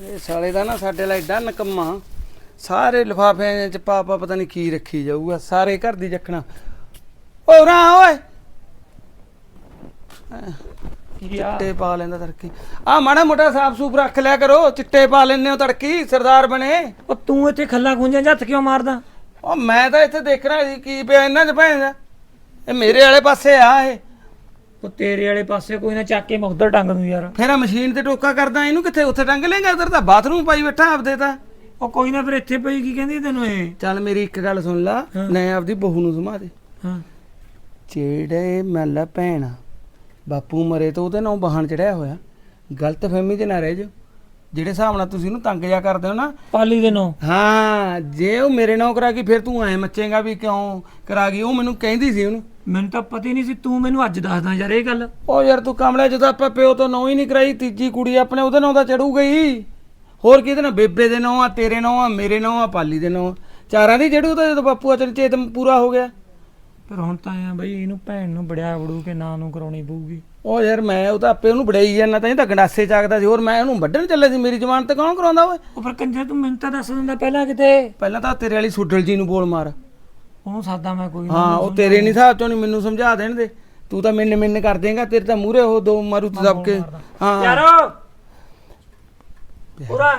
ਇਹ ਸਾਲੇ ਦਾ ਨਾ ਸਾਡੇ ਲਈ ਏਡਾ ਨਕਮਾ। ਸਾਰੇ ਲਿਫਾਫਿਆਂ ਚ ਪਾ ਪਾ ਪਤਾ ਨਹੀਂ ਕੀ ਰੱਖੀ ਜਾਊਗਾ ਸਾਰੇ ਘਰ ਦੀ ਜੱਖਣਾ। ਓ ਰਾ ਓਏ। ਚਿੱਟੇ ਪਾ ਲੈਂਦਾ ਤੜਕੀ। ਆ ਮਾੜਾ ਮੋਟਾ ਸਾਫ਼ ਸੂਫ ਰੱਖ ਲਿਆ ਕਰੋ ਚਿੱਟੇ ਪਾ ਲੈਂਦੇ ਹੋ ਤੜਕੀ ਸਰਦਾਰ ਬਣੇ। ਉਹ ਤੂੰ ਇੱਥੇ ਖੱਲਾ ਗੁੰਜਾਂ 'ਚ ਹੱਥ ਕਿਉਂ ਮਾਰਦਾ? ਉਹ ਮੈਂ ਤਾਂ ਇੱਥੇ ਦੇਖਣਾ ਸੀ ਕੀ ਪਿਆ ਇਹਨਾਂ ਚ ਭੈਣ ਇਹ ਮੇਰੇ ਵਾਲੇ ਪਾਸੇ ਆ ਇਹ। ਉਹ ਤੇਰੇ ਵਾਲੇ ਪਾਸੇ ਕੋਈ ਨਾ ਚੱਕ ਕੇ ਮੈਂ ਉੱਧਰ ਟੰਗ ਦੂੰ ਯਾਰ। ਫੇਰ ਆ ਮਸ਼ੀਨ ਤੇ ਟੋਕਾ ਕਰਦਾ ਇਹਨੂੰ ਕਿੱਥੇ ਉੱਥੇ ਟੰਗ ਲੇਗਾ ਉਧਰ ਤਾਂ ਬਾਥਰੂਮ ਪਾਈ ਬੈਠਾ ਆਪਦੇ ਤਾਂ। ਉਹ ਕੋਈ ਨਾ ਫਿਰ ਇੱਥੇ ਪਈ ਕੀ ਕਹਿੰਦੀ ਤੈਨੂੰ ਇਹ? ਚੱਲ ਮੇਰੀ ਇੱਕ ਗੱਲ ਸੁਣ ਲਾ ਹਾਂ। ਮੈਂ ਆਪਦੀ ਬਹੂ ਨੂੰ ਸਮਾ ਦੇ। ਹਾਂ। ਜਿਹੜੇ ਮੱਲਾ ਭੈਣ ਆ, ਬਾਪੂ ਮਰੇ ਤੋਂ ਉਹਦੇ ਨਾਲ ਬਹਾਨ ਚੜਿਆ ਹੋਇਆ। ਗਲਤ ਫਹਿਮੀ 'ਚ ਨਾ ਰਹਿ ਜਾ ਜਿਹੜੇ ਹਿਸਾਬ ਨਾਲ ਤੁਸੀਂ ਉਹਨੂੰ ਤੰਗ ਜਾ ਕਰਦੇ ਹੋ ਨਾ। ਪਾਲੀ ਦੇ ਨੋ ਹਾਂ ਜੇ ਉਹ ਮੇਰੇ ਨਾਲ ਕਰਾ ਗਈ ਫਿਰ ਤੂੰ ਐ ਮੱਚੇਗਾ ਵੀ ਕਿਉਂ ਕਰਾ ਗਈ? ਉਹ ਮੈਨੂੰ ਕਹਿੰਦੀ ਸੀ ਉਹਨੂੰ। ਮੈਨੂੰ ਤਾਂ ਪਤਾ ਹੀ ਨਹੀਂ ਸੀ ਤੂੰ ਮੈਨੂੰ ਅੱਜ ਦੱਸਦਾ ਯਾਰ ਇਹ ਗੱਲ। ਉਹ ਯਾਰ ਤੂੰ ਕਮਲੇ ਜਦੋਂ ਆਪਾਂ ਪਿਓ ਤੋਂ ਨੌ ਹੀ ਨਹੀਂ ਕਰਾਈ ਤੀਜੀ ਕੁੜੀ ਆਪਣੇ ਉਹਦੇ ਨਾਲ ਤਾਂ ਚੜੂ ਗਈ ਹੋਰ ਕਿਹਦੇ ਨਾਲ ਬੇਬੇ ਦੇ ਨਾਂ ਆ ਤੇਰੇ ਨਾਂ ਆ ਮੇਰੇ ਨਾਂ ਆ ਪਾਲੀ ਦੇ ਨਾਂ ਚਾਰਾਂ ਦੀ ਚੜੂ ਤਾਂ ਜਦੋਂ ਬਾਪੂ ਅਚਲ ਚੇਤ ਪੂਰਾ ਹੋ ਗਿਆ। ਪਰ ਹੁਣ ਤਾਂ ਆ ਬਈ ਇਹਨੂੰ ਭੈਣ ਨੂੰ ਬੜਿਆ ਵੜੂ ਕੇ ਨਾਂ ਨੂੰ ਕਰਾਉਣੀ ਪਊਗੀ। ਉਹ ਯਾਰ ਮੈਂ ਉਹ ਤਾਂ ਆਪੇ ਉਹਨੂੰ ਬੜਾਈ ਜਾਂਦਾ ਤਾਂ ਇਹ ਤਾਂ ਗੰਡਾਸੇ ਚੱਕਦਾ ਸੀ। ਹੋਰ ਮੈਂ ਉਹਨੂੰ ਵੱਢਣ ਚੱਲੇ ਸੀ ਮੇਰੀ ਜ਼ਮਾਨ ਤੇ ਕੌਣ ਕਰਾਉਂਦਾ ਓਏ? ਉਹ ਫਿਰ ਕੰਜਰ ਤੂੰ ਮੈਨੂੰ ਤਾਂ ਦੱਸ ਦਿੰਦਾ ਪਹਿਲਾਂ ਕਿਤੇ? ਪਹਿਲਾਂ ਤਾਂ ਤੇਰੇ ਵਾਲੀ ਸੁੱਡਲ ਜੀ ਨੂੰ ਬੋਲ ਮਾਰ। ਉਹਨੂੰ ਸਾਦਾ ਮੈਂ ਕੋਈ ਹਾਂ ਉਹ ਤੇਰੇ ਨਹੀਂ। ਹਿਸਾਬ ਚੋਂ ਨਹੀਂ ਮੈਨੂੰ ਸਮਝਾ ਦੇਣ ਦੇ। ਤੂੰ ਤਾਂ ਮਿੰਨ ਮਿੰਨ ਕਰ ਦੇਂਗਾ ਤੇਰੇ ਤਾਂ ਮੂਰੇ ਉਹ ਦੋ ਮਾਰੂ ਤੇ ਦਬ ਕੇ ਹਾਂ। ਯਾਰ ਪੂਰਾ।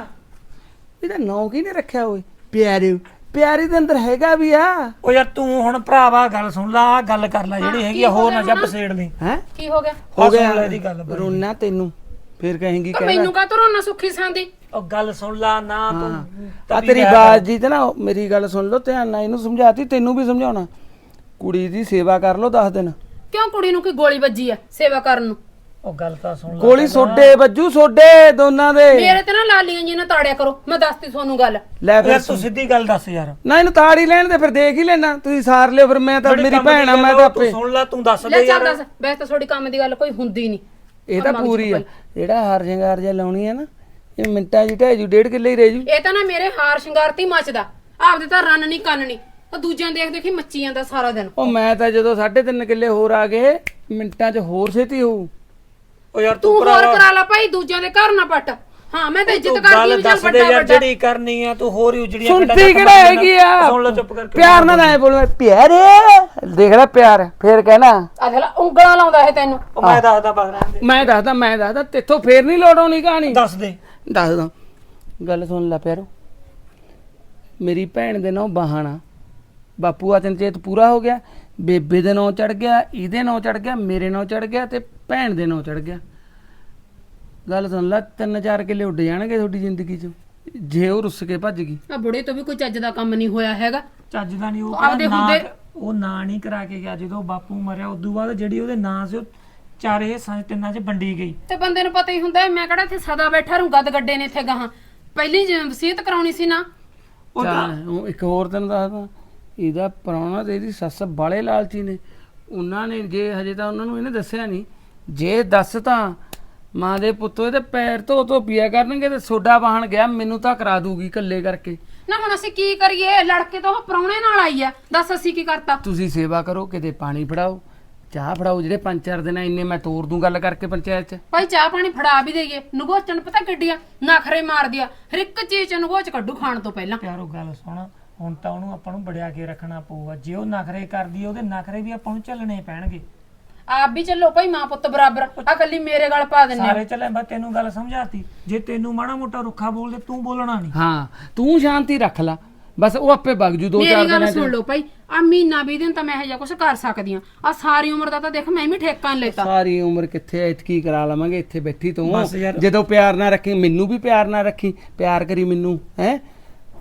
ਇਹਦਾ ਨਾਂ ਕੀ ਨੇ ਰੱਖਿਆ ਓਏ? ਪਿਆਰੇ ਪਿਆਰੇ ਦੇ ਅੰਦਰ ਹੈਗਾ ਵੀ ਆ। ਉਹ ਯਾਰ ਤੂੰ ਹੁਣ ਭਰਾਵਾ ਗੱਲ ਸੁਣ ਲਾ ਆਹ ਗੱਲ ਕਰ ਲੈ ਜਿਹੜੀ ਹੈਗੀ ਆ ਹੋਰ ਨਾ ਜੱਬ ਸੇੜ ਲਈ। ਹੈ? ਕੀ ਹੋ ਗਿਆ? ਹੋ ਗਿਆ। ਲੈ ਇਹਦੀ ਗੱਲ। ਰੋਣਾ ਤੈਨੂੰ। ਫਿਰ ਕਹੇਂਗੀ ਤਾਂ ਕਹਿਣਾ ਮੈਨੂੰ ਕਾ ਰੋਣਾ ਸੁੱਖੀ ਸਾਂਦੀ ਉਹ ਗੱਲ ਸੁਣ ਲਾ ਨਾ ਤੂੰ ਆ ਤੇਰੀ ਬਾਤ ਜੀ ਤੇ ਨਾ ਉਹ ਮੇਰੀ ਗੱਲ ਸੁਣ ਲਓ ਧਿਆਨ ਨਾਲ ਇਹਨੂੰ ਸਮਝਾਤੀ ਤੈਨੂੰ ਵੀ ਸਮਝਾਉਣਾ। ਕੁੜੀ ਦੀ ਸੇਵਾ ਕਰ ਲਓ 10 ਦਿਨ। ਕਿਉਂ ਕੁੜੀ ਨੂੰ ਕੋਈ ਗੋਲੀ ਵੱਜੀ ਆ ਸੇਵਾ ਕਰਨ ਨੂੰ? ਉਹ ਗੱਲ ਤਾਂ ਸੁਣ ਲਾ ਗੋਲੀ ਸੋਡੇ ਵੱਜੂ ਸੋਡੇ ਦੋਨਾਂ ਦੇ। ਮੇਰੇ ਤੇ ਨਾ ਲਾਲੀਆਂ ਜੀ ਨਾ ਤਾੜਿਆ ਕਰੋ ਮੈਂ ਦੱਸਤੀ ਤੁਹਾਨੂੰ ਗੱਲ। ਲੈ ਯਾਰ ਫਿਰ ਤੂੰ ਸਿੱਧੀ ਗੱਲ ਦੱਸ ਯਾਰ। ਨਾ ਇਹਨੂੰ ਤਾੜ ਹੀ ਲੈਣ ਦੇ ਫਿਰ ਦੇਖ ਹੀ ਲੈਣਾ। ਤੁਸੀਂ ਸਾਰ ਲਿਓ ਫਿਰ ਮੈਂ ਤਾਂ ਜਿਹੜੀ ਮੇਰੀ ਕੰਮ ਦੀ ਭੈਣ ਆ ਗੱਲ ਮੈਂ ਉਹ ਤਾਂ ਆਪੇ। ਸੁਣ ਲਾ ਤੂੰ ਦੱਸ ਲੈ ਦੇ ਚੱਲ ਯਾਰ। ਦੱਸ ਵੈਸੇ ਤਾਂ ਤੁਹਾਡੀ ਕੰਮ ਦੀ ਗੱਲ ਕੋਈ ਹੁੰਦੀ ਨਹੀਂ। ਇਹ ਤਾਂ ਪੂਰੀ ਆ। ਜਿਹੜਾ ਹਾਰ ਸ਼ਿੰਗਾਰ ਜਿਹਾ ਲਾਉਣੀ ਆ ਨਾ ਇਹ ਮਿੰਟਾਂ ਜੀ ਢਹਿ ਜੂ ਡੇਢ ਕਿੱਲੇ ਹੀ ਰਹਿ ਜੂ। ਇਹ ਤਾਂ ਨਾ ਮੇਰੇ ਹਾਰ ਸ਼ਿੰਗਾਰ ਤੇ ਹੀ ਮੱਚਦਾ। ਆਪਦੇ ਤਾਂ ਰੰਨ ਨਹੀਂ ਕੰਨ ਨਹੀਂ। ਉਹ ਦੂਜਿਆਂ ਦੇਖ ਦੇਖੀ ਮੱਚੀ ਜਾਂਦਾ ਸਾਰਾ ਦਿਨ। ਉਹ ਮੈਂ ਤਾਂ ਜਦੋਂ 3.5 ਕਿੱਲੇ ਹੋਰ ਆ ਗਏ ਮਿੰਟਾਂ 'ਚ ਹੋਰ ਛੇਤੀ ਹੋਊ। ਉਹ ਯਾਰ ਤੂੰ ਤੂੰ ਹੋਰ ਕਰਾ ਲਾ ਭਾਈ ਦੂਜਿਆਂ ਦੇ ਘਰ ਨਾ ਪੱਟ। ਹਾਂ ਮੈਂ ਤਾਂ ਇੱਜ਼ਤ ਤੂੰ ਕਰਦੀ ਗੱਲ ਵੀ ਚੱਲ ਦੱਸ ਦੇ ਵੱਡਾ ਯਾਰ ਵੱਡਾ ਜਿਹੜੀ ਕਰਨੀ ਆ ਤੂੰ ਹੋਰ ਹੀ ਉਜੜੀਆਂ ਸੁਣਤੀ ਕਿਹੜਾ ਹੈਗੀ ਆ? ਸੁਣ ਲੈ ਚੁੱਪ ਕਰਕੇ। ਪਿਆਰ ਨਾਲ ਐ ਬੋਲ ਪਿਆਰੇ ਦੇਖ ਲੈ ਪਿਆਰ ਫਿਰ ਕਹਿਣਾ। ਆ ਦੇਖ ਲੈ ਉਂਗਲਾਂ ਲਾਉਂਦਾ ਇਹ ਤੈਨੂੰ। ਉਹ ਮੈਂ ਦੱਸਦਾ ਬਸ ਰਹਿਣ ਦੇ। ਮੈਂ ਦੱਸਦਾ ਮੈਂ ਦੱਸਦਾ ਤੇਥੋਂ ਫੇਰ ਨਹੀਂ ਲੋੜ ਆਉਣੀ ਕਹਾਣੀ। ਦੱਸ ਦੇ। ਦੱਸਦਾ। ਗੱਲ ਸੁਣ ਲੈ ਪਿਆਰੋ। ਮੇਰੀ ਭੈਣ ਦੇ ਨਾਂ ਬਹਾਨਾ ਬਾਪੂ ਆ ਚੇਤ ਪੂਰਾ ਹੋ ਗਿਆ। ਬੇਬੇ ਦੇ ਨਾਂ ਚੜ ਗਿਆ ਇਹਦੇ ਨਾਂ ਚੜ ਗਿਆ ਮੇਰੇ ਨਾਂ ਚੜ ਗਿਆ ਤੇ ਭੈਣ ਦੇ ਨਾਂ ਚੜ ਗਿਆ। ਗੱਲ ਸੁਣ ਲੈ ਤਿੰਨ ਚਾਰ ਕਿੱਲੇ ਉੱਡ ਜਾਣਗੇ ਤੁਹਾਡੀ ਜ਼ਿੰਦਗੀ 'ਚ। ਜੇ ਉਹ ਰੁੱਸ ਕੇ ਭੱਜ ਗਈ। ਆ ਬੁੜੇ ਤੋਂ ਵੀ ਕੋਈ ਚੱਜ ਦਾ ਕੰਮ ਨਹੀਂ ਹੋਇਆ ਹੈਗਾ। ਚੱਜ ਦਾ ਨਹੀਂ ਉਹ ਆਪਦੇ ਕਿਹੜਾ ਨਾਂ- ਹੁੰਦੇ- ਉਹ ਨਾਂ ਨਹੀਂ ਕਰਾ ਕੇ ਗਿਆ। ਜਦੋਂ ਬਾਪੂ ਮਰਿਆ ਉਦੋਂ ਬਾਅਦ ਜਿਹੜੀ ਉਹਦੇ ਨਾਂ ਸੀ ਉਹ ਚਾਰੇ ਹਿੱਸਾਂ 'ਚ ਤਿੰਨਾਂ 'ਚ ਵੰਡੀ ਗਈ। ਤੇ ਬੰਦੇ ਨੂੰ ਪਤਾ ਹੀ ਹੁੰਦਾ ਹੈ, ਮੈਂ ਕਿਹੜਾ ਇੱਥੇ ਸਦਾ ਬੈਠਾ ਰਹੂੰ ਗੱਦ ਗੱਡੇ ਨੇ ਇੱਥੇ ਗਾਹਾਂ। ਪਹਿਲੀ ਜ- ਵਸੀਅਤ ਕਰਾਉਣੀ ਸੀ ਨਾ। ਉਹ ਤਾਂ ਚੱਲ, ਉਹ ਇੱਕ ਹੋਰ ਤੈਨੂੰ ਦੱਸਦਾ ਇਹਦਾ ਪ੍ਰਾਹੁਣਾ ਤੇ ਇਹਦੀ ਸੱਸ ਬਾਲੇ ਲਾਲਚੀ ਨੇ। ਉਹਨਾਂ ਨੇ ਜੇ ਹਜੇ ਤਾਂ ਉਹਨਾਂ ਨੂੰ ਇਹਨੇ ਦੱਸਿਆ ਨਹੀਂ। ਜੇ ਦੱਸ ਤਾਂ ਮਾਂ ਦੇ ਪੁੱਤੋ ਇਹਦੇ ਪੈਰ ਧੋ ਧੋ ਪੀਆ ਕਰਨਗੇ ਤੇ ਸੋਡਾ ਵਾਹਣ ਗਿਆ ਮੈਨੂੰ ਤਾਂ ਕਰਾ ਦੂਗੀ ਇਕੱਲੇ ਕਰਕੇ। ਨਾ ਹੁਣ ਅਸੀਂ ਕੀ ਕਰੀਏ? ਲੜਕੇ ਤਾਂ ਉਹ ਪ੍ਰਾਹੁਣੇ ਨਾਲ ਆਈ ਆ। ਦੱਸ ਅਸੀਂ ਕੀ ਕਰਤਾ? ਤੁਸੀਂ ਸੇਵਾ ਕਰੋ ਕਿਤੇ ਪਾਣੀ ਫੜਾਓ। ਚਾਹ ਫੜਾਓ ਜਿਹੜੇ ਪੰਜ ਚਾਰ ਦਿਨ ਇੰਨੇ ਮੈਂ ਤੋਰ ਦੂੰ ਗੱਲ ਕਰਕੇ ਪੰਚਾਇਤ 'ਚ। ਭਾਈ ਚਾਹ ਪਾਣੀ ਫੜਾ ਵੀ ਦੇਈਏ। ਨਗੋਚਣ ਪਤਾ ਕਿੱਡੀਆਂ ਨਖਰੇ ਮਾਰਦੀ ਆ ਹਰ ਇੱਕ ਚੀਜ਼ ਚ ਨਗੋਚ ਕੱਢੂ ਖਾਣ ਤੋਂ ਪਹਿਲਾਂ। ਪਿਆਰੋ ਗੱਲ ਸੁਣ ਹੁਣ ਤਾਂ ਉਹਨੂੰ ਆਪਾਂ ਨੂੰ ਬੜਿਆ ਕੇ ਰੱਖਣਾ ਪਊਗਾ। ਜੇ ਉਹ ਨਖਰੇ ਕਰਦੀ ਆ ਉਹਦੇ ਨਖਰੇ ਵੀ ਆਪਾਂ ਨੂੰ ਝੱਲਣੇ ਪੈਣਗੇ। ਆਪ ਵੀ ਚੱਲੋ ਭਾਈ ਮਾਂ ਪੁੱਤ ਬਰਾਬਰ। ਆ ਕੱਲੀ ਮੇਰੇ ਗਲ ਪਾ ਦਿੰਨੇ ਸਾਰੇ ਚੱਲੇ ਬਸ ਤੈਨੂੰ ਗੱਲ ਸਮਝਾਤੀ। ਜੇ ਤੈਨੂੰ ਮਾੜਾ ਮੋਟਾ ਰੁੱਖਾ ਬੋਲਦੇ ਤੂੰ ਬੋਲਣਾ ਨਹੀਂ ਹਾਂ ਤੂੰ ਸ਼ਾਂਤੀ ਰੱਖ ਲੈ। ਬਸ ਉਹ ਆਪੇ ਵਗ ਜੂ ਦੋ ਚਾਰ ਮੇਰੀ ਗੱਲ ਦਿਨਾਂ 'ਚ। ਸੁਣ ਲਓ ਭਾਈ ਆ ਮਹੀਨਾ ਵੀ ਦਿਨ ਤਾਂ ਮੈਂ ਇਹ ਜਿਹਾ ਕੁਝ ਕਰ ਸਕਦੀ ਆ ਆ ਸਾਰੀ ਉਮਰ ਦਾ ਤਾਂ ਦੇਖ ਮੈਂ ਵੀ ਠੇਕਾ ਨਹੀਂ ਲੈਤਾ। ਸਾਰੀ ਉਮਰ ਕਿੱਥੇ ਇਤਕੀ ਕਰਾ ਲਵਾਂਗੇ ਇੱਥੇ ਬੈਠੀ ਤੂੰ। ਬਸ ਯਾਰ। ਜਦੋਂ ਪਿਆਰ ਨਾਲ ਰੱਖੀ ਮੈਨੂੰ ਵੀ ਪਿਆਰ ਨਾਲ ਰੱਖੀ ਪਿਆਰ ਕਰੀ ਮੈਨੂੰ ਹੈ?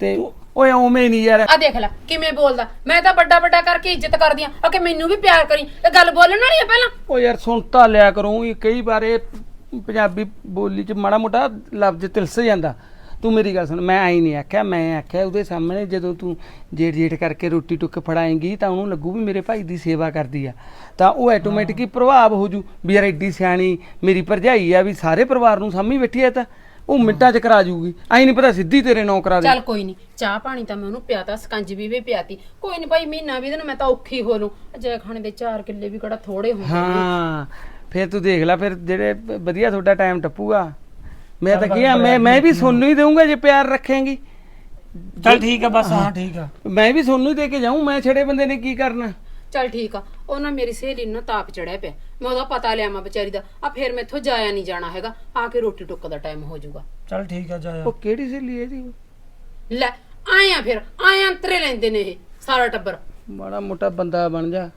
ਤੇ ਓਏ ਉਵੇਂ ਨਹੀਂ ਯਾਰ। ਆ ਦੇਖ ਲੈ ਕਿਵੇਂ ਬੋਲਦਾ। ਮੈਂ ਤਾਂ ਵੱਡਾ ਵੱਡਾ ਕਰਕੇ ਇੱਜ਼ਤ ਕਰਦੀ ਆ ਆ ਕਿ ਮੈਨੂੰ ਵੀ ਪਿਆਰ ਕਰੀ। ਇਹ ਗੱਲ ਬੋਲਣ ਵਾਲੀ ਆ ਪਹਿਲਾਂ? ਓ ਯਾਰ ਸੁਣ ਤਾਂ ਲਿਆ ਕਰੂੰ ਇਹ ਕਈ ਵਾਰ ਇਹ ਪੰਜਾਬੀ ਬੋਲੀ ਚ ਮਾੜਾ ਮੋਟਾ ਲਫ਼ਜ਼ ਤਿਲਸ ਜਾਂਦਾ। ਤੂੰ ਮੇਰੀ ਗੱਲ ਸੁਣ ਮੈਂ ਆਈ ਨਹੀਂ ਆਖਿਆ ਮੈਂ ਆਖਿਆ ਉਹਦੇ ਸਾਹਮਣੇ ਜਦੋਂ ਤੂੰ ਜੇਠ ਜੇਠ ਕਰਕੇ ਰੋਟੀ ਟੁੱਕ ਫੜਾਏਂਗੀ ਤਾਂ ਉਹਨੂੰ ਲੱਗੂ ਵੀ ਮੇਰੇ ਭਾਈ ਦੀ ਸੇਵਾ ਕਰਦੀ ਆ। ਤਾਂ ਉਹ ਆਟੋਮੈਟਿਕ ਹੀ। ਪ੍ਰਭਾਵ ਹੋ ਜੂ ਵੀ ਯਾਰ ਐਡੀ ਸਿਆਣੀ ਮੇਰੀ ਭਰਜਾਈ ਆ ਵੀ ਸਾਰੇ ਪਰਿਵਾਰ ਨੂੰ ਸਾਂਭੀ ਬੈਠੀ ਆ ਤਾਂ ਉਹ ਮਿੰਟਾਂ ਚ ਕਰਾ ਜੂਗੀ। ਆਈ ਨਹੀਂ ਪਤਾ ਸਿੱਧੀ ਤੇਰੇ ਨੌ ਕਰਾ ਦੇ। ਚੱਲ ਕੋਈ ਨਹੀਂ ਚਾਹ ਪਾਣੀ ਤਾਂ ਮੈਂ ਉਹਨੂੰ ਪਿਆਤਾ ਸਕੰਜਵੀ ਵੀ ਪਿਆਤੀ। ਕੋਈ ਨਹੀਂ ਭਾਈ ਮਹੀਨਾ ਵੀ ਦਿਨ ਮੈਂ ਤਾਂ ਔਖੀ ਹੋ ਲੂੰ ਜੈ ਖਾਣੇ ਦੇ 4 ਕਿੱਲੇ ਵੀ ਕਿਹੜਾ ਥੋੜੇ ਹੁੰਦੇ ਹਾਂ ਫਿਰ ਤੂੰ ਦੇਖ ਲੈ ਫਿਰ ਜਿਹੜੇ ਵਧੀਆ ਤੁਹਾਡਾ ਟਾਈਮ ਟੱਪੂਗਾ। ਮੈਂ ਤਾਂ ਕਿਹਾ ਮੈਂ ਮੈਂ ਵੀ ਸੋਨੂੰ ਹੀ ਦੇਵਾਂਗਾ ਜੇ ਪਿਆਰ ਰੱਖੇਂਗੀ। ਚੱਲ ਠੀਕ ਆ ਬਸ ਹਾਂ ਠੀਕ ਆ। ਮੈਂ ਵੀ ਸੋਨੂੰ ਹੀ ਦੇ ਕੇ ਜਾਊਂ ਮੈਂ ਛੜੇ ਬੰਦੇ ਨੇ ਕੀ ਕਰਨਾ? ਚੱਲ ਠੀਕ ਆ ਉਹ ਨਾ ਮੇਰੀ ਸਹੇਲੀ ਨੂੰ ਨਾ ਤਾਪ ਚੜਿਆ ਪਿਆ। ਮੈਂ ਉਹਦਾ ਪਤਾ ਲਿਆ ਮੈਂ ਵਿਚਾਰੀ ਦਾ। ਆ ਫਿਰ ਮੈਥੋਂ ਜਾਇਆ ਨਹੀਂ ਜਾਣਾ ਹੈਗਾ ਆ ਕੇ ਰੋਟੀ ਟੁੱਕ ਦਾ ਟਾਈਮ ਹੋ ਜਾਊਗਾ। ਚੱਲ ਠੀਕ ਆ ਜਾਇਆ। ਉਹ ਕਿਹੜੀ ਸਹੇਲੀ ਹੈ ਜੀ ਲੈ ਆਇਆ ਫਿਰ ਆਇਆ ਅੰਤਰੇ ਲੈਂਦੇ ਨੇ ਇਹ ਸਾਰਾ ਟੱਬਰ। ਮਾੜਾ ਮੋਟਾ ਬੰਦਾ ਬਣ ਜਾ।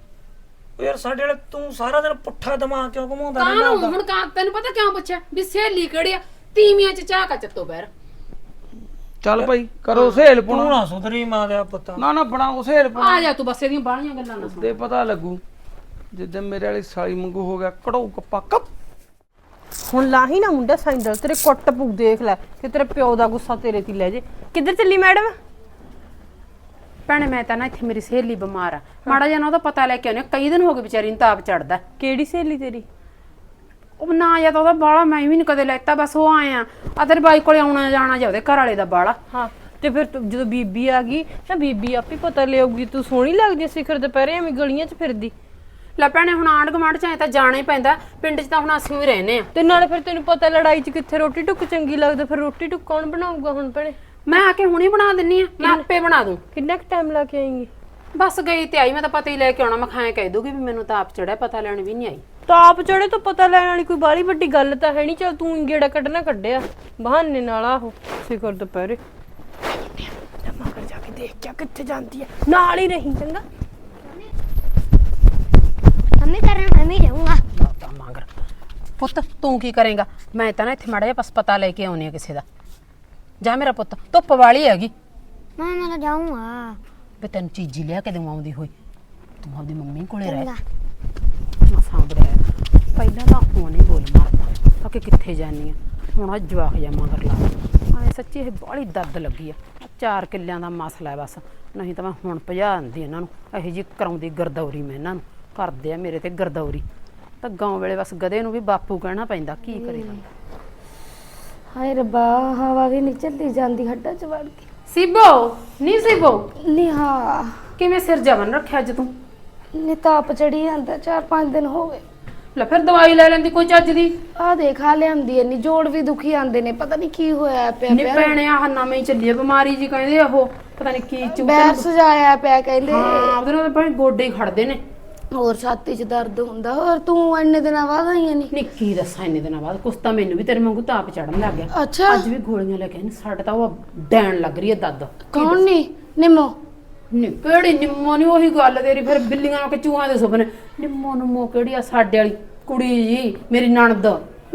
ਉਹ ਯਾਰ ਸਾਡੇ ਵਾਲੇ ਤੂੰ ਸਾਰਾ ਦਿਨ ਪੁੱਠਾ ਦਿਮਾਗ ਕਿਉਂ ਘਮਾਉਂਦਾ ਕਾਹਨੂੰ? ਰਹਿੰਦਾ ਹੁਣ ਕਾਂ ਤੈਨੂੰ ਪਤਾ ਕਿਉਂ ਪੁੱਛਿਆ? ਵੀ ਸਹੇਲੀ ਕਿਹੜੀ ਆ? ਤੀਵੀਆਂ ਚ ਚਾਹ ਕਾ ਚੱਤੋ ਬੈਰ ਚੱਲ ਭਾਈ ਕਰੋ ਸਹੇਲ ਤੂੰ ਪੁਣਾ। ਨਾ ਸੁਧਰੀ ਮਾਂ ਦਾ ਪੁੱਤ। ਨਾ ਨਾ ਬਣਾਓ ਸਹੇਲ ਪੁਣਾ। ਆ ਜਾ ਤੂੰ ਬਸ ਇਹਦੀਆਂ ਬਾਹਲੀਆਂ ਗੱਲਾਂ ਨਾ ਸੁਣ। ਦੇ ਪਤਾ ਲੱਗੂ ਜਿੱਦਾਂ ਮੇਰੇ ਵਾਲੀ ਸਾਲੀ ਮੰਗੂ ਹੋ ਗਿਆ ਕੜੋ ਕੱਪਾ ਕੱਪ। ਹੁਣ ਲਾਹੀ ਨਾ ਮੁੰਡਾ ਸੈਂਡਲ ਤੇਰੇ ਕੁੱਟ ਪੂ ਦੇਖ ਲੈ ਕਿ ਤੇਰੇ ਪਿਓ ਦਾ ਗੁੱਸਾ ਤੇਰੇ ਤੇ ਹੀ ਲੈ ਜੇ। ਕਿੱਧਰ ਚੱਲੀ ਮੈਡਮ? ਭੈਣੇ ਮੈਂ ਤਾਂ ਨਾ ਇੱਥੇ ਮੇਰੀ ਸਹੇਲੀ ਬਿਮਾਰ ਆ। ਮਾੜਾ ਜਿਹਾ ਨਾ ਉਹਦਾ ਪਤਾ ਲੈ ਕੇ ਆਉਣੇ ਕਈ ਦਿਨ ਹੋ ਗਏ ਵਿਚਾਰੀ ਨੂੰ ਤਾਪ ਚੜਦਾ ਕਿਹੜੀ ਸਹੇਲੀ ਤੇਰੀ? ਉਹ ਨਾ ਜਾਂ ਤਾਂ ਉਹਦਾ ਬਾਲਾ ਮੈਂ ਵੀ ਨਹੀਂ ਕਦੇ ਲੈਤਾ ਬਸ ਉਹ ਆਇਆ ਆ। ਤੇਰੇ ਬਾਈ ਕੋਲੇ ਆਉਣਾ ਜਾਣਾ ਜਾਂ ਉਹਦੇ ਘਰ ਵਾਲੇ ਦਾ ਬਾਲਾ ਹਾਂ ਤੇ ਫਿਰ ਤੂੰ- ਜਦੋਂ ਬੀਬੀ ਆ ਗਈ ਤਾਂ ਬੀਬੀ ਆਪੇ ਪਤਾ ਲਿਆਊਗੀ ਤੂੰ ਸੋਹਣੀ ਲੱਗਦੀ ਐ ਸਿਖਰ ਦੁਪਹਿਰੇ ਐਵੇਂ ਗਲੀਆਂ 'ਚ ਫਿਰਦੀ। ਲੈ ਭੈਣੇ ਹੁਣ ਆਂਢ ਗੁਆਂਢ ਚ ਐ ਤਾਂ ਜਾਣਾ ਹੀ ਪੈਂਦਾ ਪਿੰਡ 'ਚ ਤਾਂ ਹੁਣ ਅਸੀਂ ਵੀ ਰਹਿੰਦੇ ਆ। ਤੇ ਨਾਲੇ ਫਿਰ ਤੈਨੂੰ ਪਤਾ ਲੜਾਈ 'ਚ ਕਿੱਥੇ ਰੋਟੀ ਟੁੱਕ ਚੰਗੀ ਲੱਗਦਾ ਫਿਰ ਰੋਟੀ ਟੁੱਕ ਕੌਣ ਬਣਾਊਗਾ ਹੁਣ ਭੈਣੇ? ਮੈਂ ਆ ਕੇ ਹੁਣੀ ਬਣਾ ਦਿੰਨੀ ਆ ਮੈਂ ਆਪੇ ਬਣਾ ਦੂੰ। ਕਿੰਨਾ ਕੁ ਟਾਈਮ ਲਾ ਕੇ ਆਏਂਗੀ? ਬਸ ਗਈ ਤੇ ਆਈ ਮੈਂ ਤਾਂ ਪਤਾ ਹੀ ਲੈ ਕੇ ਆਉਣਾ ਮੈਂ ਖਾਏ ਕਹਿ ਦੂਗੀ ਵੀ ਮੈਨੂੰ ਤਾਪ ਚੜਿਆ ਪਤਾ ਲੈਣ ਵੀ ਨਹੀਂ ਆਈ। ਤਾਪ ਚੜੇ ਤੋਂ ਪਤਾ ਲੈਣ ਵਾਲੀ ਕੋਈ ਬਾਲੀ ਵੱਡੀ ਗੱਲ ਤਾਂ ਹੈ ਨਹੀਂ ਚਲ ਤੂੰ ਗੇੜਾ ਕੱਢਣਾ ਕੱਢਿਆ। ਬਹਾਨੇ ਨਾਲ ਆਹੋ ਸਿਖਰ ਦੁਪਹਿਰੇ। ਜਮਾ ਕਰ ਜਾ ਕੇ ਦੇਖ ਕੇ ਕਿੱਥੇ ਜਾਂਦੀ ਐ। ਨਾਲ ਹੀ ਰਹੀ ਚੰਗਾ। ਮੰਮੀ ਕਰਨ ਮੈਂ ਵੀ ਰਹੂੰਗਾ ਲਾਤਾ ਮੰਗਰ। ਪੁੱਤ ਤੂੰ ਕੀ ਕਰੇਗਾ? ਮੈਂ ਤਾਂ ਨਾ ਇੱਥੇ ਮਾੜਾ ਜਿਹਾ ਬਸ ਪਤਾ ਲੈ ਕੇ ਆਉਣੀ ਆ ਕਿਸੇ ਦਾ। ਜਾ ਮੇਰਾ ਪੁੱਤ ਧੁੱਪ ਵਾਲੀ ਹੈਗੀ। ਮੈਂ ਮੈਂ ਤਾਂ ਜਾਊਂਗਾ। ਵੀ ਤੈਨੂੰ ਚੀਜ਼ੀ ਲਿਆ ਕੇ ਦੇਵਾਉਂਦੀ ਹੋਈ। ਤੂੰ ਆਪਦੀ ਮੰਮੀ ਕੋਲੇ ਰਹਿ। ਚੰਗਾ। ਬੜਿਆ ਪਹਿਲਾਂ ਤਾਂ ਹੁਣੇ ਬੋਲ ਮਾਰਦਾ। ਕਿ ਕਿੱਥੇ ਜਾਨੀ ਆ? ਹੁਣ ਆ ਜਵਾਕ ਜਾ ਮਗਰ ਲਾ ਆਏ ਸੱਚੀ ਇਹ ਬੜੀ ਦਰਦ ਲੱਗੀ ਆ। ਆਹ ਚਾਰ ਕਿੱਲਿਆਂ ਦਾ ਮਸਲਾ ਹੈ ਬਸ। ਨਹੀਂ ਤਾਂ ਮੈਂ ਹੁਣ ਭਜਾ ਦਿੰਦੀ ਇਹਨਾਂ ਨੂੰ। ਇਹੋ ਜੀ ਕਰਾਉਂਦੀ ਗਰਦੌਰੀ ਮੈਂ ਇਹਨਾਂ ਨੂੰ। ਕਰਦੇ ਆ ਮੇਰੇ ਤੇ ਗਰਦੌਰੀ। ਤਾਂ ਗਾਉਂ ਵੇਲੇ ਬਸ ਗਧੇ ਨੂੰ ਵੀ ਬਾਪੂ ਕਹਿਣਾ ਪੈਂਦਾ ਕੀ ਕਰੇਗਾ ਹਾਏ ਰੱਬਾ ਹਵਾ ਵੀ ਨਹੀਂ ਚੱਲਦੀ ਜਾਂਦੀ ਹੱਡਾਂ ਚ ਵੜ ਕੇ। ਸਿਬੋ ਨਹੀਂ ਸਿਬੋ। ਨਿਹਾ ਕਿਵੇਂ ਸਿਰ ਜਵਨ ਰੱਖਿਆ ਅੱਜ ਤੂੰ? ਨੀ ਤਾਪ ਚੜੀ ਜਾਂਦਾ ਚਾਰ ਪੰਜ ਦਿਨ ਹੋ ਗਏ। ਲੈ ਫਿਰ ਦਵਾਈ ਲੈ ਲੈਂਦੀ ਕੋਈ ਚੱਜ ਦੀ? ਆ ਦੇਖ ਆ ਲਿਆਂਦੀ ਐ ਨੀ ਜੋੜ ਵੀ ਦੁਖੀ ਆਂਦੇ ਨੇ ਪਤਾ ਨਹੀਂ ਕੀ ਹੋਇਆ ਪਿਆ ਨੀ ਪਿਆ। ਭੈਣੇ ਆਹ ਨਵੇਂ ਹੀ ਚੱਲੀ ਆ ਬਿਮਾਰੀ ਜੀ ਕਹਿੰਦੇ ਆ ਉਹ ਪਤਾ ਨਹੀਂ ਕੀ ਚੂਤ ਬੈਰ ਸਜਾਇਆ ਪਿਆ ਕਹਿੰਦੇ। ਹਾਂ ਉਹਦੇ ਨਾਲ ਭੈਣੇ ਗੋਡੇ ਹੀ ਖੜਦੇ ਨੇ। ਹੋਰ ਛਾਤੀ 'ਚ ਦਰਦ ਹੁੰਦਾ ਹੋਰ ਤੂੰ ਇੰਨੇ ਦਿਨਾਂ ਬਾਅਦ ਆਈਆਂ ਨਹੀਂ ਕੀ ਦੱਸਾਂ ਇੰਨੇ ਦਿਨਾਂ ਬਾਅਦ? ਕੁਛ ਤਾਂ ਮੈਨੂੰ ਵੀ ਤੇਰੇ ਵਾਂਗੂ ਤਾਪ ਚੜਨ ਲੱਗ ਗਿਆ। ਅੱਛਾ। ਅੱਜ ਵੀ ਗੋਲੀਆਂ ਲੈ ਕੇ ਆਏ ਨੇ ਸਾਡੇ ਤਾਂ ਉਹ ਡੈਣ ਲੱਗ ਰਹੀ ਹੈ ਦੱਦ। ਕੌਣ ਨਹੀਂ ਨਿੰਮੋ। ਨੀ ਕਿਹੜੀ ਨਿੰਮੋ ਨੀ ਉਹੀ ਗੱਲ ਤੇਰੀ ਫਿਰ ਬਿੱਲੀਆਂ ਕੇ ਚੂਹਾਂ ਦੇ ਸੁਪਨੇ? ਨਿੰਮੋ ਨਿੰਮੋ ਕਿਹੜੀ ਆ ਸਾਡੇ ਵਾਲੀ ਕੁੜੀ ਜੀ ਮੇਰੀ ਨਣਦ?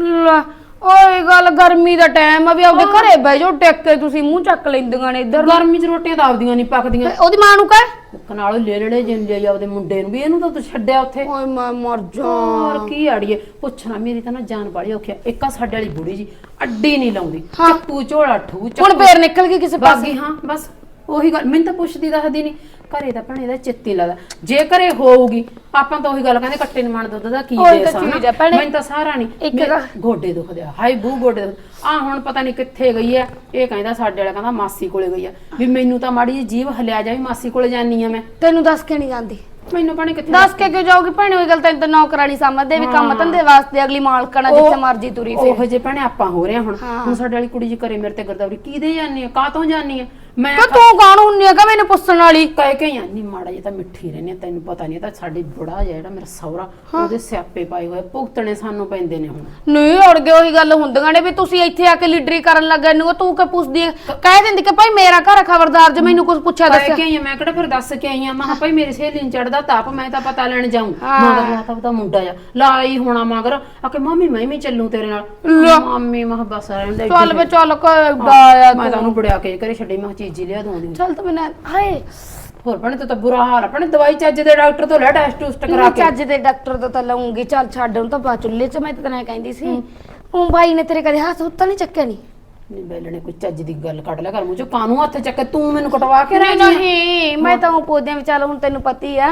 ਲੈ, ਓਏ ਗੱਲ ਗਰਮੀ ਦਾ ਟਾਈਮ ਆ ਵੀ ਆਪਦੇ ਘਰੇ ਬਹਿ ਜਾਓ ਟਿਕ ਕੇ ਤੁਸੀਂ ਮੂੰਹ ਚੱਕ ਲੈਂਦੀਆਂ ਨੇ ਇੱਧਰ ਗਰਮੀ 'ਚ ਰੋਟੀਆਂ ਤਾਂ ਆਪਦੀਆਂ ਨਹੀਂ ਪੱਕਦੀਆਂ। ਉਹਦੀ ਮਾਂ ਨੂੰ ਕਹਿ। ਨਾਲ ਲੈ ਲੜੇ ਜਿੰਦੇ ਆ ਉਹਦੇ ਮੁੰਡੇ ਨੂੰ ਵੀ ਇਹਨੂੰ ਤਾਂ ਤੂੰ ਛੱਡਿਆ ਉੱਥੇ। ਓਏ ਮੈਂ ਮਰ ਜਾ ਹੋਰ ਕੀ ਆੜੀਏ ਪੁੱਛਣਾ ਮੇਰੀ ਤਾਂ ਨਾ ਜਾਨ ਬਾਲੀ ਔਖੀ ਆ। ਇੱਕ ਆ ਸਾਡੇ ਵਾਲੀ ਬੁੜੀ ਜੀ ਅੱਡੀ ਨਹੀਂ ਲਾਉਂਦੀ। ਹਾਂ। ਚੱਕੂ ਝੋਲਾ ਠੂ ਹੁਣ ਫੇਰ ਨਿਕਲ ਗਈ ਕਿਸੇ ਪਾਸੇ। ਬਾਗੀ ਹਾਂ ਬਸ। ਉਹੀ ਗੱਲ ਮੈਨੂੰ ਤਾਂ ਪੁੱਛਦੀ ਦੱਸਦੀ ਨਹੀਂ ਘਰੇ ਤਾਂ ਭਣੇ ਦਾ ਚਿੱਤੀ ਲੱਗਦਾ। ਜੇ ਘਰੇ ਹੋਊਗੀ ਆਪਾਂ ਤਾਂ ਉਹੀ ਗੱਲ ਕਹਿੰਦੇ ਕੱਟੇ ਨੂੰ ਮਣ ਦੁੱਧ ਦਾ ਕੀ ਉਹੀ ਦੇ ਤਾਂ ਚੀਜ਼ ਆ ਭੈਣੇ। ਮੈਨੂੰ ਤਾਂ ਸਾਰਾ ਨਹੀਂ ਇੱਕ ਮੇਰੇ ਗੋਡੇ ਦੁਖਦੇ ਆ ਹਾਈ ਬੂ ਗੋਡੇ ਆ। ਹੁਣ ਪਤਾ ਨਹੀਂ ਕਿੱਥੇ ਗਈ ਐ ਇਹ ਕਹਿੰਦਾ ਸਾਡੇ ਵਾਲਾ ਕਹਿੰਦਾ ਮਾਸੀ ਕੋਲੇ ਗਈ ਆ। ਵੀ ਮੈਨੂੰ ਤਾਂ ਮਾੜੀ ਜਿਹੀ ਜੀਭ ਹਲਿਆ ਜਾ ਵੀ ਮਾਸੀ ਕੋਲੇ ਜਾਨੀ ਆ ਮੈਂ। ਤੈਨੂੰ ਦੱਸ ਕੇ ਨਹੀਂ ਜਾਂਦੀ। ਮੈਨੂੰ ਭਣੇ ਕਿੱਥੇ ਦੱਸ ਕੇ ਕਿਉਂ ਜਾਓਗੀ ਭੈਣੇ ਉਹੀ ਗੱਲ ਤੈਨੂੰ ਤਾਂ ਨੌਕਰਾਨੀ ਸਮਝਦੇ ਵੀ ਕੰਮ ਧੰਦੇ ਵਾਸਤੇ ਅਗਲੀ ਮਾਲਕਣਾ ਜਿੱਥੇ ਮਰਜ਼ੀ ਤੁਰੀ ਫਿਰ। ਉਹ ਜੇ ਭਣੇ ਆਪਾਂ ਹੋ ਰਹੇ ਆ ਹੁਣ ਹਾਂ। ਹੁਣ ਸਾਡੇ ਵਾਲੀ ਕੁੜੀ ਜੀ ਘਰੇ ਮੇਰੇ ਤੇ ਗਰਦੌਰੀ ਕੀ ਦੇ ਜਾਨੀ ਆ? ਕਾਹ ਤੋਂ ਜਾਨੀ ਆ? ਮੈਂ ਕਿ ਤੂੰ ਕੌਣ ਹੁੰਨੀ ਆ ਕਿ ਮੈਨੂੰ ਪੁੱਛਣ ਵਾਲੀ? ਕਹਿ ਕੇ ਹੀ ਆਨੀ ਮਾੜਾ ਜਿਹਾ ਤਾਂ ਮਿੱਠੀ ਰਹਿੰਦੀ ਆ, ਤੈਨੂੰ ਪਤਾ ਨਹੀਂ ਤਾਂ ਸਾਡੀ ਬੁੜਾ ਜਿਹਾ ਜਿਹੜਾ ਮੇਰਾ ਸਹੁਰਾ ਉਹਦੇ ਸਿਆਪੇ ਪਾਏ ਹੋਏ ਭੁਗਤਣੇ ਸਾਨੂੰ ਪੈਂਦੇ ਨੇ ਹੁਣ। ਨਹੀਂ ਅੜ ਗਏ ਉਹੀ ਗੱਲ ਹੁੰਦੀਆਂ ਨੇ ਵੀ ਤੁਸੀਂ ਇੱਥੇ ਆ ਕੇ ਲੀਡਰੀ ਕਰਨ ਲੱਗੇ ਨੂੰ ਤੂੰ ਕਿ ਪੁੱਛਦੀ ਆ? ਕਹਿ ਦਿੰਦੀ ਕਿ ਭਾਈ ਮੇਰਾ ਘਰ ਆ ਖਬਰਦਾਰ ਜੇ ਮੈਨੂੰ ਕੁਝ ਪੁੱਛਿਆ ਕਹਿ ਦੱਸਿਆ। ਕੇ ਆਈ ਆ, ਮੈਂ ਕਿਹੜਾ ਫਿਰ ਦੱਸ ਕੇ ਆਈ ਆ? ਮੈਂ ਕਿਹਾ ਭਾਈ ਮੇਰੀ ਸਹੇਲੀ ਨੂੰ ਚੜਦਾ ਤਾਪ ਮੈਂ ਤਾਂ ਪਤਾ ਲੈਣ ਜਾਉਂ ਹਾਂ। ਮਗਰ ਲਾ ਤਾਂ ਉਹਦਾ ਮੁੰਡਾ ਆ ਲਾਈ ਹੋਣਾ ਮਗਰ। ਆ ਕਿ ਮੰਮੀ ਮੈਂ ਵੀ ਚੱਲੂ ਤੇਰੇ ਨਾਲ? ਮੰਮੀ ਮੈਂ ਕਿਹਾ ਬਸ ਰਹਿੰਦੇ ਚੱਲ ਵੇ ਚੱਲ ਕੋਈ ਡਾਇਆ ਮੈਂ ਤਾਂ ਉਹਨੂੰ ਬੜਿਆ ਕੇ ਘਰੇ ਛੱਡੀ ਮੈਂ ਕਿਹਾ ਚੀਜ਼ੀ ਲਿਆ ਦੂੰਗੀ ਚੱਲ ਤਾਂ ਬਿਨਾ ਹਾਏ। ਹੋਰ ਭਣੇ ਤਾਂ ਬੁਰਾ ਹਾਲ ਆ। ਭਣੇ ਦਵਾਈ ਚੱਜ ਦੇ ਡਾਕਟਰ ਤੋਂ ਲੈ ਟੈਸਟ ਟੂਸਟ ਕਰਾ ਕੇ। ਚੱਜ ਦੇ ਡਾਕਟਰ ਤੋਂ ਤਾਂ ਲਵਾਂਗੀ ਚੱਲ ਛੱਡ ਉਹਨੂੰ ਤਾਂ ਬਾ ਚੁੱਲ੍ਹੇ 'ਚ ਮੈਂ ਤਾਂ ਤੈਨੂੰ ਕਹਿੰਦੀ ਸੀ। ਉਹ ਬਾਈ ਨੇ ਤੇਰੇ ਕਦੇ ਹੱਥ ਉੱਤਾ ਨਹੀਂ ਚੱਕਿਆ ਨਹੀਂ ਨਹੀਂ ਬੈਲਣੇ ਕੋਈ ਚੱਜ ਦੀ ਗੱਲ ਕੱਢ ਲਿਆ ਕਰ ਮੂੰਹ ਚੋਂ ਕਾਨੂੰ ਹੱਥ ਚੱਕ? ਤੂੰ ਮੈਨੂੰ ਕਟਵਾ ਕੇ ਨਹੀਂ ਰਹਿ ਨਹੀਂ ਮੈਂ ਤਾਂ ਉਹ ਪੌਦਿਆਂ ਵਿੱਚ ਚੱਲ ਹੁਣ ਤੈਨੂੰ ਪਤੀ ਆ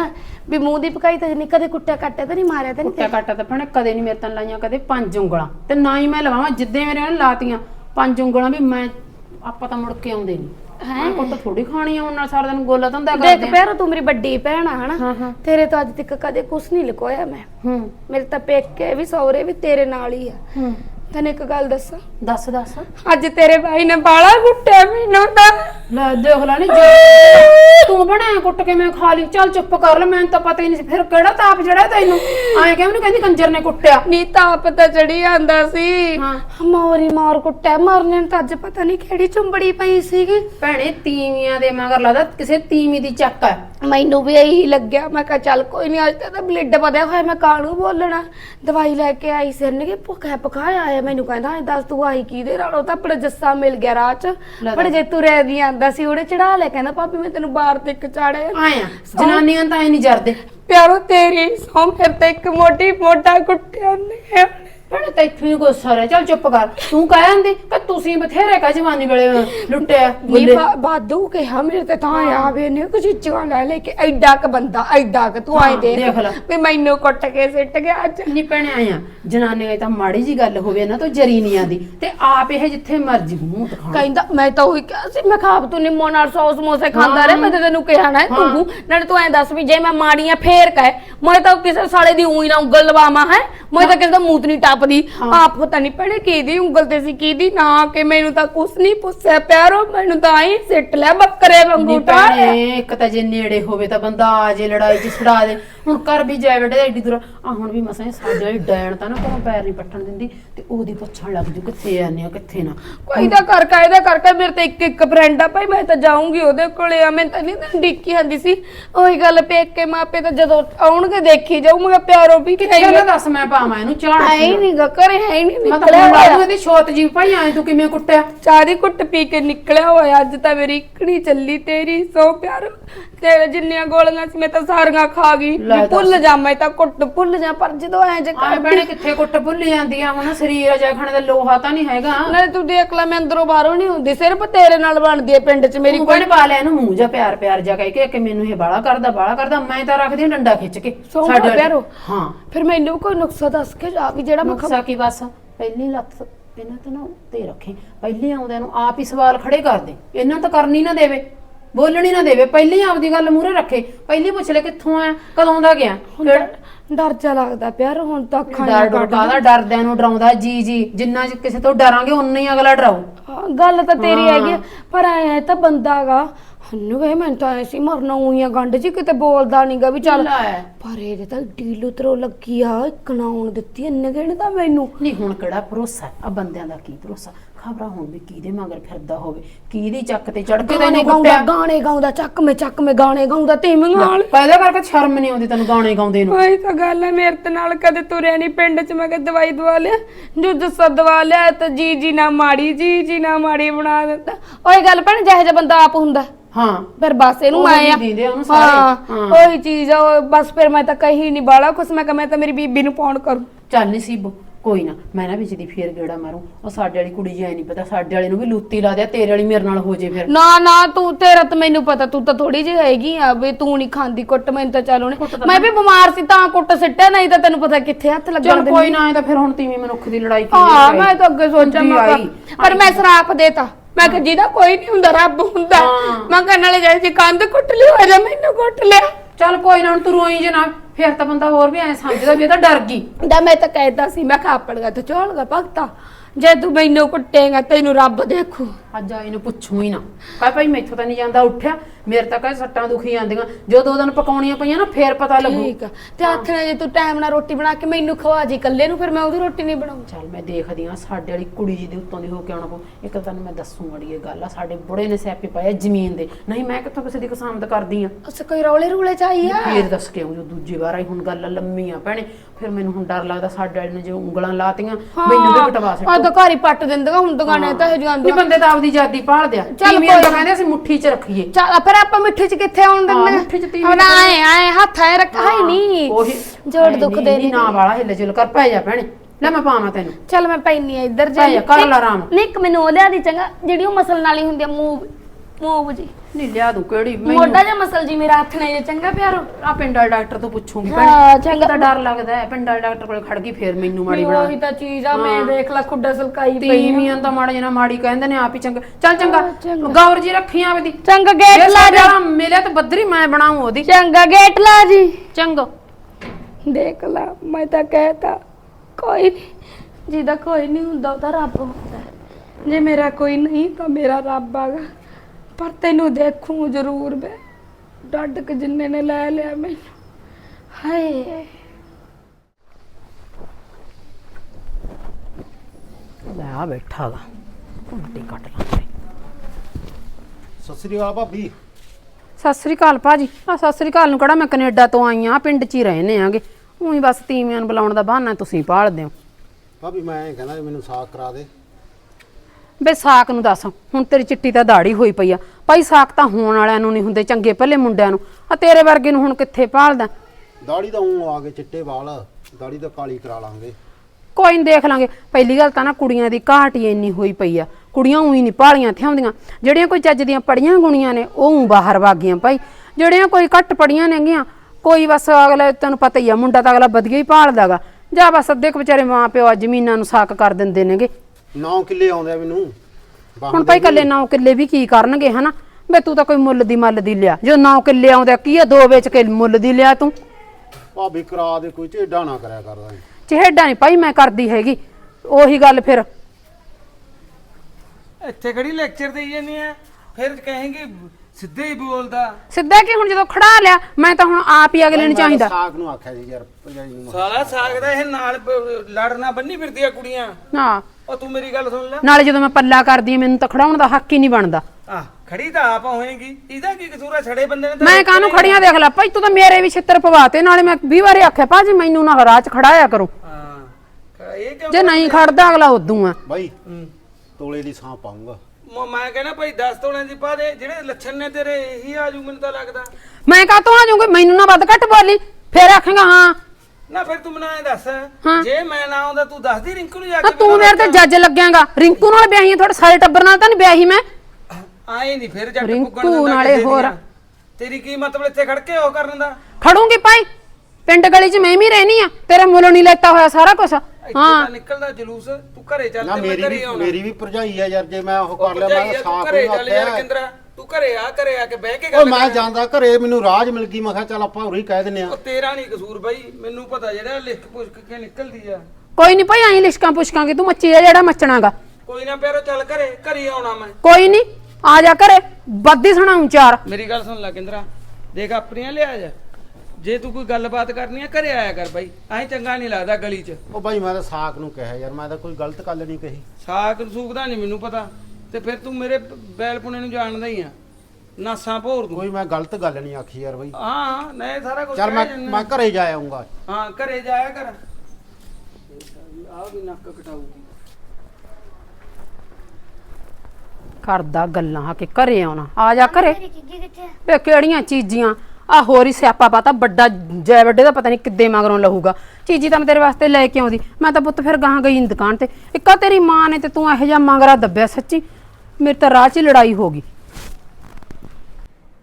ਵੀ ਮੂੰਹ ਦੀ ਪਕਾਈ ਤਾਂ ਨਹੀਂ ਕਦੇ ਕੁੱਟਿਆ ਕੱਟਿਆ ਤਾਂ ਨਹੀਂ ਮਾਰਿਆ ਤਾਂ ਕੁੱਟਿਆ ਨਹੀਂ ਕਾਟਾ ਤਾਂ ਭਣੇ ਕਦੇ ਨਹੀਂ ਮੇਰੇ ਤਨ ਲਾਈਆਂ ਕਦੇ ਪੰਜ ਉਂਗਲਾਂ। ਤੇ ਨਾ ਹੀ ਮੈਂ ਲਵਾਵਾਂ ਜਿੱਦੇ ਮੇਰੇ ਨੇ ਲਾਤੀਆਂ ਪੰਜ ਉਂਗਲਾਂ ਵੀ ਮੈਂ ਆਪਾਂ ਤਾਂ ਮੁੜ ਕੇ ਆਉਂਦੇ ਨਹੀਂ ਹੈ? ਕੁੱਟ ਥੋੜੀ ਖਾਣੀ ਆ ਹੁਣ ਨਾਲ ਸਾਰਾ ਦਿਨ ਗੋਲਾ ਧੰਦਾ ਦੇਖ ਕਰਦੇ ਆ। ਪਿਆਰ ਤੂੰ ਮੇਰੀ ਵੱਡੀ ਭੈਣ ਆ ਹਨਾ? ਹਾਂ ਹਾਂ। ਤੇਰੇ ਤੋਂ ਅੱਜ ਤੱਕ ਕਦੇ ਕੁਝ ਨਹੀਂ ਲੁਕੋਇਆ ਮੈਂ। ਹੂੰ। ਮੇਰੇ ਤਾਂ ਪੇਕੇ ਵੀ ਸਹੁਰੇ ਵੀ ਤੇਰੇ ਨਾਲ ਹੀ ਆ। ਹੂੰ। ਤੈਨੂੰ ਇੱਕ ਗੱਲ ਦੱਸਾਂ? ਦੱਸ ਦੱਸ। ਅੱਜ ਤੇਰੇ ਭਾਈ ਨੇ ਬਾਲਾ ਕੁੱਟਿਆ ਮੈਨੂੰ ਤਾਂ। ਲੈ ਦੇਖ ਲੈ ਨੀ ਤੂੰ ਬਣਾਇਆ ਕੁੱਟ ਕੇ ਮੈਂ ਖਾ ਲਈ। ਚੱਲ ਚੁੱਪ ਕਰ ਲੈ ਮੈਨੂੰ ਤਾਂ ਪਤਾ ਹੀ ਨਹੀਂ ਸੀ। ਫਿਰ ਕਿਹੜਾ ਤਾਪ ਜੜਾ ਤੈਨੂੰ? ਐਂ ਕਿਉਂ ਨਹੀਂ ਕਹਿੰਦੀ ਕੰਜਰ ਨੇ ਕੁੱਟਿਆ? ਨੀ ਤਾਪ ਤਾਂ ਚੜੀ ਆਂਦਾ ਸੀ। ਹਾਂ। ਮੋਰੀ ਮਾਰ ਕੁੱਟਿਆ। ਮਰਨੇ ਨੂੰ ਤਾਂ ਅੱਜ ਪਤਾ ਨਹੀਂ ਕਿਹੜੀ ਚੁੰਬੜੀ ਪਈ ਸੀਗੀ। ਭੈਣੇ ਤੀਵੀਆਂ ਦੇ ਮਗਰ ਲੱਗਦਾ ਕਿਸੇ ਤੀਵੀਂ ਦੀ ਚੱਕ ਹੈ। ਮੈਨੂੰ ਵੀ ਇਹੀ ਲੱਗਿਆ। ਮੈਂ ਕਿਹਾ ਚੱਲ ਕੋਈ ਨਹੀਂ ਅੱਜ ਤਾਂ ਬਲੱਡ ਵਧਿਆ ਹੋਇਆ ਮੈਂ ਕਾਹਨੂੰ ਬੋਲਣਾ? ਦਵਾਈ ਲੈ ਕੇ ਆਈ ਸਿਰ ਨੇ ਕਿ ਭੁੱਖਾ ਪਕਾਇਆ ਆਇਆ ਮੈਨੂੰ ਕਹਿੰਦਾ ਦੱਸ ਤੂੰ ਆਈ ਕਿਹਦੇ ਨਾਲ? ਉਹ ਤਾਂ ਆਪਣਾ ਜੱਸਾ ਮਿਲ ਗਿਆ ਰਾਹ ਚ। ਪਰ ਜੇ ਤੂੰ ਰਹਿ ਦੀ ਆਂਦਾ ਸੀ ਉਹਨੇ ਚੜਾ ਲੈ ਕਹਿੰਦਾ ਭਾਬੀ ਮੈਂ ਤੈਨੂੰ ਬਾਹਰ ਤੇ ਇੱਕ ਚਾੜਿਆ ਆਇਆ ਜਨਾਨੀਆਂ ਤਾਂ ਐ ਨਹੀਂ ਜਰਦੇ। ਪਿਆਰੋ ਤੇਰੀ ਸੌਂ ਫਿਰ ਤੇ ਇੱਕ ਮੋਟੀ ਮੋਟਾ ਕੁੱਟਿਆ ਨੇ ਭੈਣੇ ਤੈਥੋਂ ਹੀ ਗੁੱਸਾ ਰਿਹਾ ਚੱਲ ਚੁੱਪ ਕਰ। ਤੂੰ ਕਹਿ ਆਂਦੀ ਕਿ ਤੁਸੀਂ ਬਥੇਰੇ ਕਾ ਜਵਾਨੀ ਵੇਲੇ ਲੁੱਟਿਆ ਨੀ ਗੁੱਲੇ ਬਾ- ਬਾਦੂ ਕਿਹਾ ਮੇਰੇ ਤੇ ਤਾਂ ਆਵੇ ਨੇ ਕੁਝ ਚੀਜ਼ਾਂ ਲੈ ਲੈ ਕੇ ਐਡਾ ਕ ਬੰਦਾ ਐਡਾ ਕ ਤੂੰ ਆਏ ਦੇਖ। ਵੀ ਮੈਨੂੰ ਕੁੱਟ ਕੇ ਸਿੱਟ ਗਿਆ ਅੱਜ। ਨਹੀਂ ਭੈਣੇ ਆਇਆ ਜਨਾਨੀ ਇਹ ਤਾਂ ਮਾੜੀ ਜੀ ਗੱਲ ਹੋਵੇ ਨਾ ਤਾਂ ਜਰੀ ਨਹੀਂ ਆਂਦੀ। ਤੇ ਆਪ ਇਹ ਜਿੱਥੇ ਮਰਜ਼ੀ ਮੂੰਹ ਦਿਖਾਉਣ। ਕਹਿੰਦਾ ਮੈਂ ਤਾਂ ਉਹੀ ਕਿਹਾ ਸੀ ਮੈਂ ਖਾਬ ਤੂੰ ਨਿੰਮੋ ਨਾਲ ਸੌ ਸਮੋਸੇ ਖਾਂਦਾ ਰਿਹਾ ਮੈਂ ਤਾਂ ਤੈਨੂੰ ਕਿਹਾ ਨਾ। ਤੂੰ ਨਾਲੇ ਤੂੰ ਐਂ ਦੱਸ ਵੀ ਜੇ ਮੈਂ ਮਾੜੀਆਂ ਫੇਰ ਕਹੇ ਮੈਂ ਤਾਂ ਕਿਸੇ ਸਾਲੇ ਦੀ ਉਂਗਲੀ ਨਾਲ ਉਂਗਲ ਲਵਾਵਾਂ ਹੈ। ਮੈਂ ਤਾਂ ਕਿਸੇ ਦਾ ਮੂਤ ਨਹੀਂ ਟੱਪਦੀ ਆਪ ਪਤਾ ਨਹੀਂ ਪੜੇ ਕਿਹਦੀ ਉਂਗਲ ਤੇ ਸੀ ਕਿਹਦੀ ਨਾ ਕਿ ਮੈਨੂੰ ਤਾਂ ਕੁਛ ਨਹੀਂ ਪੁੱਛਿਆ ਪਿਆਰੋ ਮੈਨੂੰ ਤਾਂ ਆਈ ਸਿੱਟ ਲਿਆ ਬੱਕਰੇ ਵਾਂਗੂ ਨਹੀਂ ਭੈਣੇ ਇੱਕ ਤਾਂ ਜੇ ਨੇੜੇ ਹੋਵੇ ਤਾਂ ਬੰਦਾ ਆ ਜੇ ਲੜਾਈ ਚ ਛੜਾ ਦੇ। ਹੁਣ ਕਰ ਵੀ ਜਾਏ ਬੇਟੇ ਐਡੀ ਦੂਰ ਆ ਹੁਣ ਵੀ ਮਸਾਂ ਸਾਡੇ ਵਾਲੀ ਡੈਣ ਤਾਂ ਨਾ ਕੋਲੋਂ ਪੈਰ ਨਹੀਂ ਪੱਟਣ ਦਿੰਦੀ ਤੇ ਉਹਦੀ ਪੁੱਛਣ ਲੱਗ ਜੂ ਕਿੱਥੇ ਆਨੇ ਆ ਕਿੱਥੇ ਨਾ। ਕੋਈ ਦਾ ਕਰ ਕਾਇਦਾ ਕਰਕੇ ਮੇਰੇ ਤੇ ਇੱਕ ਇੱਕ ਫਰੈਂਡ ਆ ਭਾਈ ਮੈਂ ਤਾਂ ਜਾਊਂਗੀ ਉਹਦੇ ਕੋਲੇ ਆ ਮੈਂ ਤਾਂ ਨਹੀਂ ਤਾਂ ਡਿੱਕੀ ਆਂਦੀ ਸੀ। ਉਹੀ ਗੱਲ ਪੇਕ ਕੇ ਮਾਪੇ ਤਾਂ ਜਦੋਂ ਆਉਣਗੇ ਦੇਖੀ ਜਾਊ ਮੈਂ ਪਿਆਰੋ ਵੀ ਕਿ ਕਿਹੜਾ ਦੱਸ ਮੈਂ ਪਾਵਾਂ ਇਹਨੂੰ ਚਾੜ ਹੈ ਹੀ ਨਹੀਂ ਗਾ ਘਰੇ ਹੈ ਹੀ ਨਹੀਂ ਮੈਂ ਤਾਂ ਨਿਕਲਿਆ ਇਹਦੀ ਛੋਤ ਜੀ ਭਾਈ ਆਏ ਤੂੰ ਕਿਵੇਂ ਕੁੱਟਿਆ? ਦੀ ਕੁੱਟ ਪੀ ਕੇ ਨਿਕਲਿਆ ਹੋਇਆ ਅੱਜ ਤਾਂ ਮੇਰੀ ਇਕੜੀ ਚੱਲੀ ਤੇਰੀ ਸੋ ਪਿਆਰ। ਤੇਰੇ ਜਿੰਨੀਆਂ ਗੋਲੀਆਂ ਸੀ ਮੈਂ ਤਾਂ ਸਾਰੀਆਂ ਖਾ ਗਈ। ਲੈ ਵੀ। ਭੁੱਲ ਜਾ ਮੈਂ ਤਾਂ ਕੁੱਟ ਭੁੱਲ ਜਾ ਪਰ ਜਦੋਂ ਐ ਜੇ ਆਏ ਭੈਣੇ ਕਿੱਥੇ ਕੁੱਟ ਭੁੱਲ ਜਾਂਦੀ ਆ ਹੁਣ ਸਰੀਰ ਅਜਾ ਖਾਣੇ ਦਾ ਲੋਹਾ ਤਾਂ ਨਹੀਂ ਹੈਗਾ। ਨਾਲੇ ਤੂੰ ਦੇਖ ਲੈ ਮੈਂ ਅੰਦਰੋਂ ਬਾਹਰੋਂ ਨਹੀਂ ਹੁੰਦੀ ਸਿਰਫ ਤੇਰੇ ਨਾਲ ਬਣਦੀ ਹੈ ਪਿੰਡ 'ਚ ਮੇਰੀ ਕੋਈ ਕੋਣ ਪਾ ਲਿਆ ਇਹਨੂੰ ਮੂੰਹ ਜਾ ਪਿਆਰ ਪਿਆਰ ਜਾ ਕਹਿ ਕੇ ਕਿ ਮੈਨੂੰ ਇਹ ਬਾਲਾ ਕਰਦਾ ਬਾਲਾ ਕਰਦਾ ਮੈਂ ਤਾਂ ਰੱਖਦੀ ਹਾਂ ਡੰਡਾ ਖਿੱਚ ਕੇ। ਸੌਂ ਸਾਡੇ। ਪਿਆਰੋ। ਹਾਂ। ਫਿਰ ਮੈਨੂੰ ਕੋਈ ਨੁਕਸਾ ਦੱਸ ਕੇ ਜਾ ਵੀ ਜਿਹੜਾ ਮੈਂ ਮਕਸਾ ਕੀ ਬਸ ਪਹਿਲੀ ਲੱਤ ਇਹਨਾਂ ਤੇ ਨਾ ਉੱਤੇ ਰੱਖੇ। ਪਹਿਲੇ ਆਉਂਦਿਆਂ ਨੂੰ ਆਪ ਹੀ ਸਵਾਲ ਖੜੇ ਕਰ ਦੇ। ਇਹਨਾਂ ਤਾਂ ਕਰਨੀ ਨਾ ਦੇਵੇ। ਬੋਲਣੀ ਨਾ ਦੇਵੇ। ਪਹਿਲੀ ਆਪਦੀ ਗੱਲ ਮੂਹਰੇ ਰੱਖੇ। ਪਹਿਲੀ ਪੁੱਛ ਲੈ ਕਿੱਥੋਂ ਆਇਆ ਕਦੋਂ ਦਾ ਗਿਆ ਡਰ ਜਾ ਲੱਗਦਾ ਪਿਆਰ ਹੁਣ ਤਾਂ ਅੱਖਾਂ ਡਰ ਡਰ ਕਾਹਦਾ? ਡਰਦਿਆਂ ਨੂੰ ਡਰਾਉਂਦਾ ਜੀ ਜੀ। ਜਿੰਨਾ ਕਿਸੇ ਤੋਂ ਡਰਾਂਗੇ ਉਨਾ ਹੀ ਅਗਲਾ ਡਰਾਊ। ਹਾਂ, ਗੱਲ ਤਾਂ ਤੇਰੀ ਹੈਗੀ ਆ, ਪਰ ਐ ਤਾਂ ਬੰਦਾਗਾ ਹੰਨੂ ਵੇ ਮੈਂ ਤਾਂ ਐਸੀ ਮਰਨਾ ਹੋਈਆਂ ਗੰਢ ਜੀ ਕਿਤੇ ਬੋਲਦਾ ਨਹੀਂਗਾ ਵੀ ਚੱਲ। ਲੈ। ਪਰ ਇਹਦੇ ਤਾਂ ਡੀਲੂ ਤਰੋ ਲੱਗੀ ਆ ਇੱਕ ਨਾਉਣ ਦਿੱਤੀ ਇੰਨੇ ਕਿਹਨੇ ਤਾਂ ਮੈਨੂੰ। ਨਹੀਂ ਹੁਣ ਕਿਹੜਾ ਭਰੋਸਾ ਆ ਬੰਦਿਆਂ ਦਾ ਕੀ ਭਰੋਸਾ? ਖਬਰਾਂ ਹੁਣ ਵੀ ਕਿਹਦੇ ਮਗਰ ਫਿਰਦਾ ਹੋਵੇ? ਕਿਹਦੀ ਚੱਕ ਤੇ ਚੜ ਕੇ ਗਾਣੇ ਤੈਨੂੰ ਗਾਉਂਦਾ ਕੁੱਟਿਆ ਗਾਣੇ ਗਾਉਂਦਾ ਚੱਕ ਮੇ ਚੱਕ ਮੇ ਗਾਣੇ ਗਾਉਂਦਾ ਤੇ ਮੰਗਾਲ ਪੈਦਾ ਕਰਕੇ ਸ਼ਰਮ ਨਹੀਂ ਆਉਂਦੀ ਤੈਨੂੰ ਗਾਣੇ ਗਾਉਂਦੇ ਨੂੰ। ਉਹੀ ਤਾਂ ਗੱਲ ਹੈ ਮੇਰੇ ਤੇ ਨਾਲ ਕਦੇ ਤੁਰਿਆ ਨਹੀਂ ਪਿੰਡ 'ਚ ਮੈਂ ਕਿ ਦਵਾਈ ਦਵਾ ਲਿਆ ਜੋ ਜੱਸਾ ਦਵਾ ਲਿਆ ਤਾਂ ਜੀ ਜੀ ਨਾ ਮਾੜੀ ਜੀ ਜੀ ਨਾ ਮਾੜੀ ਬਣਾ ਦਿੱਤਾ। ਉਹੀ ਗੱਲ ਭੈਣ ਜਿਹੋ ਜਿਹਾ ਬੰਦਾ ਆਪ ਹੁੰਦਾ। ਹਾਂ। ਫਿਰ ਬਸ ਇਹਨੂੰ ਉਹੀ ਦਿੰਦੇ ਆ ਉਹਨੂੰ ਸਾਰੇ। ਹਾਂ। ਉਹੀ ਚੀਜ਼ ਆ ਉਹ ਬਸ ਫਿਰ ਮੈਂ ਤਾਂ ਕਹੀ ਨਹੀਂ ਬਾਲਾ ਕੁਛ ਮੈਂ ਕਿਹਾ ਮੈਂ ਤਾਂ ਮੇਰੀ ਬੀਬੀ ਨੂੰ ਫੋਨ ਕਰੂੰ। ਚੱਲ ਨਸੀਬ ਕੋਈ ਨਾ ਮੈਂ ਨਾ ਵਿੱਚ ਦੀ ਫੇਰ ਗੇੜਾ ਮਾਰੂ। ਉਹ ਸਾਡੇ ਵਾਲੀ ਕੁੜੀ ਜਿਹਾ ਨਹੀਂ ਪਤਾ ਸਾਡੇ ਵਾਲੇ ਨੂੰ ਵੀ ਲੂਤੀ ਲਾ ਦਿਆ ਤੇਰੇ ਵਾਲੀ ਮੇਰੇ ਨਾਲ ਹੋ ਜੇ ਫਿਰ। ਨਾ ਨਾ ਤੂੰ ਤੇਰਾ ਤਾਂ ਮੈਨੂੰ ਪਤਾ ਤੂੰ ਤਾਂ ਥੋੜੀ ਜਿਹੀ ਹੈਗੀ ਆ ਵੀ ਤੂੰ ਨਹੀਂ ਖਾਂਦੀ ਕੁੱਟ ਮੈਨੂੰ ਤਾਂ ਚੱਲ ਉਹਨੇ ਮੈਂ ਵੀ ਬਿਮਾਰ ਸੀ ਤਾਂ ਕੁੱਟ ਸਿੱਟਿਆ ਨਹੀਂ ਤਾਂ ਤੈਨੂੰ ਪਤਾ ਕਿੱਥੇ ਹੱਥ ਲੱਗਣ ਚੱਲ ਦੇ ਕੋਈ ਨਾ ਇਹ ਤਾਂ ਫਿਰ ਹੁਣ ਤੀਵੀਂ ਮਨੁੱਖ ਦੀ ਲੜਾਈ ਕੀ ਹਾਂ ਮੈਂ ਤਾਂ ਅੱਗੇ ਸੋਚਾਂ ਹੁੰਦੀ ਮੈਂ ਕਿਹਾ-। ਪਰ ਮੈਂ ਸਰਾਪ ਦੇਤਾ। ਮੈਂ ਕਿਹਾ ਜਿਹਦਾ ਕੋਈ ਨਹੀਂ ਹੁੰਦਾ ਰੱਬ ਹੁੰਦਾ। ਹਾਂ। ਮੈਂ ਕਿਹਾ ਨਾਲੇ ਜਾਈ ਜੀ ਕੰਧ ਕੁੱਟ ਲਿਓ ਆ ਜਾ ਮੈਨੂੰ ਕੁੱਟ ਲਿਆ। ਚੱਲ ਕੋਈ ਨਾ ਹੁਣ ਤੂੰ ਰੋਈ ਜੇ ਨਾ ਫਿਰ ਤਾਂ ਬੰਦਾ ਹੋਰ ਵੀ ਐ ਸਮਝਦਾ ਵੀ ਇਹ ਤਾਂ ਡਰ ਗਈ। ਦਾ ਮੈਂ ਤਾਂ ਕਹਿਤਾ ਸੀ ਮੈਂ ਖਾਪੜ ਗਿਆ ਤੇ ਚੋਲ ਗਿਆ ਭਗਤਾ। ਜੇ ਤੂੰ ਮੈਨੂੰ ਕੁੱਟੇਗਾ ਤੈਨੂੰ ਰੱਬ ਦੇਖੂ। ਅੱਜ ਆਈ ਨੂੰ ਪੁੱਛੂ ਹੀ ਨਾ। ਕਹ ਭਾਈ ਮੈਥੋਂ ਤਾਂ ਨਹੀਂ ਜਾਂਦਾ ਉੱਠਿਆ। ਮੇਰੇ ਤਾਂ ਕਹ ਸੱਟਾਂ ਦੁਖੀ ਜਾਂਦੀਆਂ। ਜੋ ਦੋ ਦਿਨ ਪਕਾਉਣੀਆਂ ਪਈਆਂ ਨਾ ਫੇਰ ਪਤਾ ਲੱਗੂ। ਠੀਕ ਆ। ਤੇ ਨਾਲ ਜੇ ਤੂੰ ਟਾਈਮ ਨਾਲ ਰੋਟੀ ਬਣਾ ਕੇ ਮੈਨੂੰ ਖਵਾ ਜੀ ਇਕੱਲੇ ਨੂੰ ਫਿਰ ਮੈਂ ਉਹਦੀ ਰੋਟੀ ਨਹੀਂ ਬਣਾਉਂ ਚੱਲ ਮੈਂ ਦੇਖਦੀ ਆ ਸਾਡੇ ਵਾਲੀ ਕੁੜੀ ਜੀ ਦੇ ਉੱਤੋਂ ਦੀ ਹੋ ਕੇ ਆਉਣਾ ਪਊ। ਇੱਕ ਤਾਂ ਮੈਂ ਦੱਸੂ ਮੜੀ ਇਹ ਗੱਲ ਆ ਸਾਡੇ ਬੁੜੇ ਨੇ ਸਿਆਪੇ ਪਾਇਆ ਜ਼ਮੀਨ ਦੇ। ਨਹੀਂ ਮੈਂ ਕਿੱਥੋਂ ਕਿਸੇ ਦੀ ਕਸਾਮਤ ਕਰਦੀ ਆ ਉਸ ਕੋਈ ਰੌਲੇ ਰੂਲੇ ਚਾਹੀ ਆ? ਫੇਰ ਦੱਸ ਕੇ ਆਉਂ ਜੋ ਦੂਜੀ ਵਾਰ ਆਈ ਹੁਣ ਗੱਲ ਲੰਮੀ ਆ ਭੈਣੇ। ਫਿਰ ਮੈਨੂੰ ਹੁਣ ਡਰ ਲੱਗਦਾ ਸਾਡੇ ਵਾਲੇ ਨੇ ਜੇ ਉਂਗਲਾਂ ਲਾਤੀਆਂ ਮੈਨੂੰ ਵੀ ਕਟਵਾ ਆ ਸਕੋ ਤਾਂ ਘਰ ਹੀ ਪੱਟ ਦਿੰਦਗਾ ਹੁਣ ਦੁਕਾਨੇ ਤਾਂ ਇਹ ਜਾਂਦੇ ਨਹੀਂ ਬੰਦੇ ਤਾਂ ਆਪਦੀ ਜਾਦੀ ਭਾਲ ਦਿਆ ਚੱਲ ਕੋਈ ਤਾਂ ਨਾ। ਕਹਿੰਦੇ ਅਸੀਂ ਮੁੱਠੀ 'ਚ ਰੱਖੀਏ। ਚੱਲ ਫਿਰ ਆਪਾਂ ਮਿੱਠੇ ਚ ਕਿੱਥੇ ਆਉਣ ਹਾਂ, ਦਿੰਦੇ ਮਿੱਠੇ ਚ ਤੀਵੀਂ ਹੁਣ ਆਏ ਆਏ ਹੱਥ ਆਏ ਰੱਖਾ ਹੀ ਨਹੀਂ ਉਹੀ ਜੋੜ ਨਹੀਂ, ਦੁੱਖ ਦੇ ਨਹੀਂ ਨਾ ਵਾਲਾ ਹਿੱਲੇ ਜੁਲ ਕਰ ਪੈ ਜਾ ਭੈਣੇ। ਲੈ ਮੈਂ ਪਾਵਾਂ ਤੈਨੂੰ। ਚੱਲ ਮੈਂ ਪੈਣੀ ਆ ਇੱਧਰ ਜਾ ਕਰ ਲੈ ਆਰਾਮ। ਨਹੀਂ ਇੱਕ ਮੈਨੂੰ ਉਹ ਲਿਆ ਦੀ ਚੰਗਾ ਜਿਹੜੀ ਉਹ ਮਸਲ ਵਾਲੀ ਹੁੰਦੀ ਆ ਮੂਵ ਮੂਵ ਜੀ। ਨਹੀਂ ਲਿਆ ਦੂੰ ਕਿਹੜੀ? ਮੋਢਾ ਜਾਂ ਮਸਲ ਜੀ ਮੇਰਾ ਹੱਥ ਨੇ ਜੇ ਚੰਗਾ ਪਿਆਰੋ। ਆ ਪਿੰਡ ਵਾਲੇ ਡਾਕਟਰ ਤੋਂ ਪੁੱਛੂਗੀ ਹਾਂ, ਚੰਗਾ। ਤਾਂ ਡਰ ਲੱਗਦਾ ਹੈ ਪਿੰਡ ਵਾਲੇ ਡਾਕਟਰ ਕੋਲ ਖੜ ਗਈ ਫੇਰ ਮੈਨੂੰ ਮਾੜੀ ਬਣਾ ਉਹੀ ਤਾਂ ਚੀਜ਼ ਆ ਮੈਂ ਦੇਖ ਲਾ ਖੁੱਡਾ ਸਲਕਾਈ ਪਈ ਆ। ਤੀਵੀਆਂ ਤਾਂ ਮਾੜਾ ਜਨਾ ਮਾੜੀ ਕਹਿੰਦੇ ਨੇ ਆਪ ਹੀ ਚੰਗਾ। ਚੱਲ ਚੰਗਾ ਹਾਂ, ਚੰਗਾ। ਗੌਰ ਜੀ ਰੱਖੀਆਂ ਆਪਦੀ। ਚੰਗਾ ਗੇਟ ਲਾ ਜਾ ਮਿਲਿਆ ਤਾਂ ਬੱਦਰੀ ਮੈਂ ਬਣਾਉਂ ਉਹਦੀ। ਚੰਗਾ ਗੇਟ ਲਾ ਜੀ। ਚੰਗਾ। ਦੇਖ ਲਾ ਮੈਂ ਤਾਂ ਕਹਿਤਾ ਕੋਈ ਨਹੀਂ ਜਿਹਦਾ ਕੋਈ ਨਹੀਂ ਹੁੰਦਾ ਉਹਦਾ ਰੱਬ ਹੁੰਦਾ। ਹੈ। ਜੇ ਮੇਰਾ ਕੋਈ ਨਹੀਂ ਤਾਂ ਮੇਰਾ ਰੱਬ ਆਗਾ ਪਰ ਤੈਨੂੰ ਦੇਖੂ ਜ਼ਰੂਰ ਮੈਂ। ਡੱਡ ਕੇ ਜਿੰਨੇ ਨੇ ਲੈ ਲਿਆ ਮੈਨੂੰ। ਹਾਏ। ਲੈ ਆ ਬੈਠਾ ਗਾ ਘੰਟੀ ਕੱਟ ਲਾਂਗੇ ਸਤਿ ਸ੍ਰੀ ਅਕਾਲ ਭਾਬੀ। ਸਤਿ ਸ੍ਰੀ ਅਕਾਲ ਭਾਜੀ। ਆ ਸਤਿ ਸ੍ਰੀ ਅਕਾਲ ਨੂੰ ਕਿਹੜਾ ਮੈਂ ਕੈਨੇਡਾ ਤੋਂ ਆਈ ਆ ਪਿੰਡ 'ਚ ਹੀ ਰਹਿੰਦੇ ਆਂਗੇ। ਉਹੀ ਬਸ ਤੀਵੀਆਂ ਨੂੰ ਬੁਲਾਉਣ ਦਾ ਬਹਾਨਾ ਤੁਸੀਂ ਭਾਲਦੇ ਹੋ। ਭਾਬੀ ਮੈਂ ਇਹ ਕਹਿੰਦਾ ਵੀ ਮੈਨੂੰ ਸਾਕ ਕਰਾ ਦੇ। ਬੇ ਸਾਕ ਨੂੰ ਦੱਸ ਹੁਣ ਤੇਰੀ ਚਿੱਟੀ ਤਾਂ ਦਾੜੀ ਹੋਈ ਪਈ ਆ। ਭਾਈ ਸਾਕ ਤਾਂ ਹੋਣ ਵਾਲਿਆਂ ਨੂੰ ਨਹੀਂ ਹੁੰਦੇ ਚੰਗੇ ਭਲੇ ਮੁੰਡਿਆਂ ਨੂੰ। ਆ ਤੇਰੇ ਵਰਗੇ ਨੂੰ ਹੁਣ ਕਿੱਥੇ ਭਾਲਦਾ? ਦਾੜੀ ਤਾਂ ਉਹ ਆ ਗਏ ਚਿੱਟੇ ਵਾਲ ਦਾੜੀ ਤਾਂ ਕਾਲੀ ਕਰਾ ਲਾਂਗੇ। ਕੋਈ ਨਹੀਂ ਦੇਖ ਲਾਂਗੇ। ਪਹਿਲੀ ਗੱਲ ਤਾਂ ਨਾ ਕੁੜੀਆਂ ਦੀ ਘਾਟ ਹੀ ਇੰਨੀ ਹੋਈ ਪਈ ਆ। ਕੁੜੀਆਂ ਉਹੀ ਨਹੀਂ ਭਾਲੀਆਂ ਥਿਆਉਂਦੀਆਂ ਜਿਹੜੀਆਂ ਕੋਈ ਚੱਜ ਦੀਆਂ ਪੜੀਆਂ ਗੁਣੀਆਂ ਨੇ ਉਹ ਊਂ ਬਾਹਰ ਵਾਗੀਆਂ ਭਾਈ। ਜਿਹੜੀਆਂ ਕੋਈ ਘੱਟ ਪੜੀਆਂ ਨੇਗੀਆਂ ਕੋਈ ਬਸ ਅਗਲੇ ਤੈਨੂੰ ਪਤਾ ਹੀ ਆ ਮੁੰਡਾ ਤਾਂ ਅਗਲਾ ਵਧੀਆ ਹੀ ਭਾਲਦਾਗਾ। ਜਾਂ ਬਸ ਅੱਧੇ ਕੁ ਵਿਚਾਰੇ ਮਾਂ ਪਿਓ ਆ ਜ਼ਮੀਨਾਂ ਨੂੰ ਸਾਕ ਕਰ ਦਿੰਦੇ ਨੇਗੇ। 9 ਕਿੱਲੇ ਆਉਂਦੇ ਆ ਮੈਨੂੰ। ਹੁਣ ਭਾਈ ਕੱਲੇ 9 ਕਿੱਲੇ ਵੀ ਕੀ ਕਰਨਗੇ ਹਨਾ? ਬੇ ਤੂੰ ਤਾਂ ਕੋਈ ਮੁੱਲ ਦੀ ਮੱਲ ਦੀ ਲਿਆ। ਜੋ 9 ਕਿੱਲੇ ਆਉਂਦੇ ਕੀ ਆ? ਦੋ ਵੇਚ ਕੇ ਮੁੱਲ ਦੀ ਲਿਆ ਤੂੰ। ਭਾਬੀ ਕਰਾ ਦੇ ਕੋਈ ਝੇਡਾ ਨਾ ਕਰਿਆ ਕਰਦਾ ਚਿਹੜਾ ਨਹੀਂ ਭਾਈ ਮੈਂ ਕਰਦੀ ਹੈਗੀ। ਉਹੀ ਗੱਲ ਫਿਰ। ਇੱਥੇ ਖੜੀ ਲੈਕਚਰ ਦੇਈ ਜਾਂਦੀ ਆ? ਫਿਰ ਕਹੇਂਗੇ ਸਿੱਧੇ ਹੀ ਬੋਲਦਾ। ਸਿੱਧਾ ਕਿ ਹੁਣ ਜਦੋਂ ਖੜਾ ਲਿਆ ਮੈਂ ਤਾਂ ਹੁਣ ਆਪ ਹੀ ਅਗਲੇ ਨੂੰ ਚਾਹੀਦਾ। ਸਾਕ ਨੂੰ ਆਖਿਆ ਜੀ ਯਾਰ ਭਰਜਾਈ ਨੂੰ ਸਾਲਾ ਸਾਗਦਾ ਇਹ ਨਾਲ ਬ- ਲੜਨਾ ਬੰਨੀ ਫਿਰਦੀ ਆ ਕੁੜੀਆਂ। ਹਾਂ। ਉਹ ਤੂੰ ਮੇਰੀ ਗੱਲ ਸੁਣ ਲੈ। ਨਾਲੇ ਜਦੋਂ ਮੈਂ ਪੱਲਾ ਕਰਦੀ ਹਾਂ, ਮੈਨੂੰ ਤਾਂ ਖੜਾਉਣ ਦਾ ਹੱਕ ਹੀ ਨਹੀਂ ਬਣਦਾ। ਆ ਖੜੀ ਤਾਂ ਆਪ ਹੋਏਗੀ। ਇਹਦਾ ਕੀ ਕਸੂਰ ਆ? ਛੜੇ ਬੰਦੇ ਨੇ ਤਾਂ ਮੈਂ ਕਾਹਨੂੰ ਖੜੀਆਂ ਦੇਖ ਲੈ ਭਾਈ ਤੂੰ ਤਾਂ ਮੇਰੇ ਵੀ ਛਿੱਤਰ ਪਵਾਤੇ ਨਾਲੇ ਮੈਂ 20 ਵਾਰੀ ਆਖਿਆ ਭਾਜੀ ਮੈਨੂੰ ਨਾ ਰਾਹ 'ਚ ਖੜਾਇਆ ਕਰੋ। ਹਾਂ ਇਹ ਕਿਉਂ ਜੇ ਨਹੀਂ ਖੜਦਾ? ਅਗਲਾ ਉਦੋਂ ਆ। ਬਾਈ ਹੂੰ। ਤੋਲੇ ਦੀ ਸਾਂ ਪਾਉਂਗਾ ਮ- ਮੈਂ ਕਹਿੰਦਾ ਭਾਈ 10 ਤੋਲਿਆਂ ਦੀ ਪਾ ਦੇ ਜਿਹੜੇ ਲੱਛਣ ਨੇ ਤੇਰੇ ਇਹੀ ਆਜੂ ਮੈਨੂੰ ਤਾਂ ਲੱਗਦਾ। ਮੈਂ ਕਾਹਤੋਂ ਆ ਜਾਊਂਗੀ? ਮੈਨੂੰ ਨਾ ਵੱਧ ਘੱਟ ਬੋਲੀ ਫੇਰ ਆਖੇਗਾ ਹਾਂ ਨਾ ਫਿਰ ਤੂੰ ਮੈਨੂੰ ਐਂ ਦੱਸ ਹਾਂ। ਜੇ ਮੈਂ ਨਾ ਆਉਂਦਾ ਤੂੰ ਦੱਸਦੀ ਰਿੰਕੂ ਨੂੰ ਜਾ ਆ ਕੇ ਤੂੰ ਮੇਰੇ ਤੇ ਜੱਜ ਲੱਗਿਆਗਾ। ਰਿੰਕੂ ਨਾਲ ਵਿਆਹੀ ਆ, ਤੁਹਾਡੇ ਸਾਰੇ ਟੱਬਰ ਨਾਲ ਤਾਂ ਨਹੀਂ ਵਿਆਹੀ ਮੈਂ? ਆਏ ਨਹੀਂ ਫਿਰ ਜੱਟ ਰਿੰਕੂ ਪੁੱਗਣ ਦਿੰਦਾ ਨਾਲੇ ਕਿਸੇ ਦੀਆਂ। ਹੋਰ। ਤੇਰੀ ਕੀ ਮਤਲਬ ਇੱਥੇ ਖੜ ਕੇ ਉਹ ਕਰਨ ਦਾ? ਖੜੂੰਗੀ ਭਾਈ। ਪਿੰਡ ਗਲੀ 'ਚ ਮੈਂ ਵੀ ਰਹਿਣੀ ਆ। ਤੇਰੇ ਮੁੱਲੋਂ ਨਹੀਂ ਲੈਤਾ ਹੋਇਆ ਸਾਰਾ ਕੁਝ ਇੱਥੇ ਹਾਂ। ਤਾਂ ਨਿਕਲਦਾ ਜਲੂਸ। ਤੂੰ ਘਰੇ ਚੱਲ ਨਾ ਤੇ ਮੈਂ ਮੇਰੀ ਘਰੇ ਵੀ ਆਉਣਾ। ਮੇਰੀ ਵੀ ਭਰਜਾਈ ਆ ਯਾਰ ਜੇ ਮੈਂ ਉਹ ਕਰ ਲਿਆ ਭਰਜਾਈ ਮੈਂ ਆ, ਤੂੰ ਸਾਕ ਘਰੇ ਚੱਲ ਯਾਰ ਕਿੰਦਰਾ ਤੂੰ ਘਰੇ ਆ ਘਰੇ ਆ ਕੇ ਬਹਿ ਕੇ ਉਹ ਗੱਲ ਮੈਂ ਕਰ। ਜਾਂਦਾ ਘਰੇ ਮੈਨੂੰ ਰਾਜ ਮਿਲ ਗਈ ਮੈਂ ਕਿਹਾ ਚੱਲ ਆਪਾਂ ਉਰੇ ਹੀ ਕਹਿ ਦਿੰਨੇ ਉਹ ਆ ਤੇਰਾ ਨਹੀਂ ਕਸੂਰ ਬਾਈ ਮੈਨੂੰ ਪਤਾ ਜਿਹੜਾ ਲਿਖ ਪੁੱਛ ਕੇ ਨਿਕਲਦੀ ਆ। ਕੋਈ ਨਹੀਂ ਭਾਈ ਐਂ ਲਿਸ਼ਕਾਂ ਪੁਸ਼ਕਾਂਗੇ ਤੂੰ ਮੱਚੀ ਆ ਜਿਹੜਾ ਮੱਚਣਾਗਾ। ਕੋਈ ਨਾ ਪਿਆਰੋ ਚੱਲ ਘਰੇ ਘਰੇ ਆਉਣਾ ਮੈਂ। ਕੋਈ ਨਹੀਂ ਆ ਜਾ ਘਰੇ ਬੱਦੀ ਸੁਣਾਉਂ ਚਾਰ। ਮੇਰੀ ਗੱਲ ਸੁਣ ਲੈ ਕਿੰਦਰਾ ਦੇਖ ਆਪਣੀਆਂ ਲਿਆ ਜਾ। ਜੇ ਤੂੰ ਕੋਈ ਗੱਲਬਾਤ ਕਰਨੀ ਆ ਘਰੇ ਆਇਆ ਕਰ ਬਾਈ। ਐਂ ਚੰਗਾ ਨਹੀਂ ਲੱਗਦਾ ਗਲੀ 'ਚ। ਉਹ ਬਾਈ ਮੈਂ ਤਾਂ ਸਾਕ ਨੂੰ ਕਿਹਾ ਯਾਰ ਮੈਂ ਤਾਂ ਕੋਈ ਗਲਤ ਗੱਲ ਨਹੀਂ ਕਹੀ। ਸਾਕ ਸੂਕ ਦਾ ਨਹੀਂ ਮੈਨੂੰ ਪਤਾ। ਤੇ ਫਿਰ ਤੂੰ ਮੇਰੇ ਬੈਲ ਪੁਣੇ ਨੂੰ ਜਾਣਦਾ ਹੀ ਆ। ਨਾਸਾਂ ਭੋਰ ਦੂੰ ਕੋਈ ਮੈਂ ਗਲਤ ਗੱਲ ਨਹੀਂ ਆਖੀ ਯਾਰ ਬਾਈ। ਹਾਂ ਨਹੀਂ ਸਾਰਾ ਕੁਝ ਚੱਲ ਮੈਂ ਮੈਂ ਘਰੇ ਜਾ ਆਉਂਗਾ। ਹਾਂ ਘਰੇ ਜਾਇਆ ਕਰ। ਆ ਵੀ ਨੱਕ ਕਟਾਊਗੀ। ਕਰਦਾ ਗੱਲਾਂ ਆ ਕੇ ਘਰੇ ਆਉਣਾ। ਆ ਜਾ ਘਰੇ। ਵੇ ਕਿਹੜੀਆਂ ਚੀਜ਼ੀਆਂ? ਆ ਹੋਰ ਹੀ ਸਿਆਪਾ ਪਤਾ ਵੱਡਾ ਜੈ ਵੱਡੇ ਦਾ ਪਤਾ ਨਹੀਂ ਕਿੱਦੇ ਮਗਰੋਂ ਲਹੂਗਾ। ਚੀਜ਼ੀ ਤਾਂ ਮੈਂ ਤੇਰੇ ਵਾਸਤੇ ਲੈ ਕੇ ਆਉਂਦੀ। ਮੈਂ ਤਾਂ ਪੁੱਤ ਫਿਰ ਗਾਹਾਂ ਗਈ ਦੁਕਾਨ ਤੇ। ਇੱਕਾ ਤੇਰੀ ਮਾਂ ਨੇ ਤੇ ਤੂੰ ਇਹੋ ਜਿਹਾ ਮੰਗਰਾ ਦੱਬਿਆ ਸੱਚੀ। ਮੇਰੇ ਤਾਂ ਰਾਹ 'ਚ ਹੀ ਲੜਾਈ ਹੋ ਗਈ।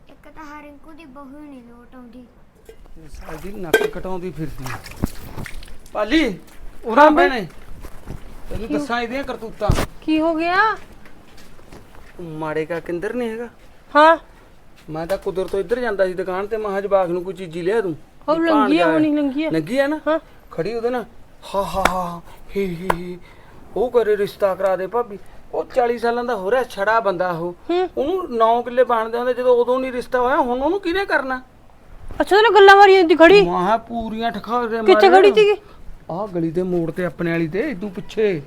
ਇੱਕ ਤਾਂ ਹਰ ਰਿੰਕੂ ਦੀ ਬਹੂ ਹੀ ਨਹੀਂ ਲੋਟ ਆਉਂਦੀ। ਸਾਡੀ ਨੱਕ ਕਟਾਉਂਦੀ ਫਿਰਦੀ ਆ। ਪਾਲੀ ਉਰਾਂ ਬਹਿਣੇ। ਤੈਨੂੰ ਦੱਸਾਂ ਇਹਦੀਆਂ ਕਰਤੂਤਾਂ। ਕੀ ਹੋ ਗਿਆ? ਮਾੜੇ ਕਾ ਕਿੰਦਰ ਨਹੀਂ ਹੈਗਾ। ਹਾਂ। ਮੈਂ ਤਾਂ ਕੁਦਰਤ ਤੋਂ ਇੱਧਰ ਜਾਂਦਾ ਸੀ ਦੁਕਾਨ ਤੇ ਮਹਾਂ ਜਵਾਕ ਨੂੰ ਕੋਈ ਚੀਜ਼ੀ ਲਿਆ ਦੂੰ। ਉਹ ਲੰਗੀ ਆ ਹੋਣੀ ਲੰਗੀ ਆ ਲੱਗੀ ਆ ਨਾ? ਹਾਂ। ਖੜੀ ਉਹਦੇ ਨਾਲ। ਹਾ ਹਾ ਹਾ ਹੀ ਹੀ ਹੀ। ਉਹ ਕਰੇ ਰਿਸ਼ਤਾ ਕਰਾ ਦੇ ਭਾਬੀ। ਉਹ 40 ਸਾਲਾਂ ਦਾ ਹੋ ਰਿਹਾ ਛੜਾ ਬੰਦਾ ਉਹ। ਉਹਨੂੰ 9 ਕਿੱਲੇ ਬਣਦੇ ਹੁੰਦੇ ਜਦੋਂ ਉਦੋਂ ਨਹੀਂ ਰਿਸ਼ਤਾ ਹੋਇਆ ਹੁਣ ਉਹਨੂੰ ਕਿਹਨੇ ਕਰਨਾ? ਅੱਛਾ ਤੇ ਗੱਲਾਂ ਮਾਰੀਆਂ ਦੀ ਖੜੀ। ਮਹਾ ਪੂਰੀਆਂ ਠਖਾ ਦੇ ਕਿੱਥੇ ਖੜੀ ਸੀਗੀ? ਆਹ ਗਲੀ ਦੇ ਮੋੜ ਤੇ ਆਪਣੇ ਵਾਲੀ ਤੇ ਇਦੋਂ ਪਿੱਛੇ।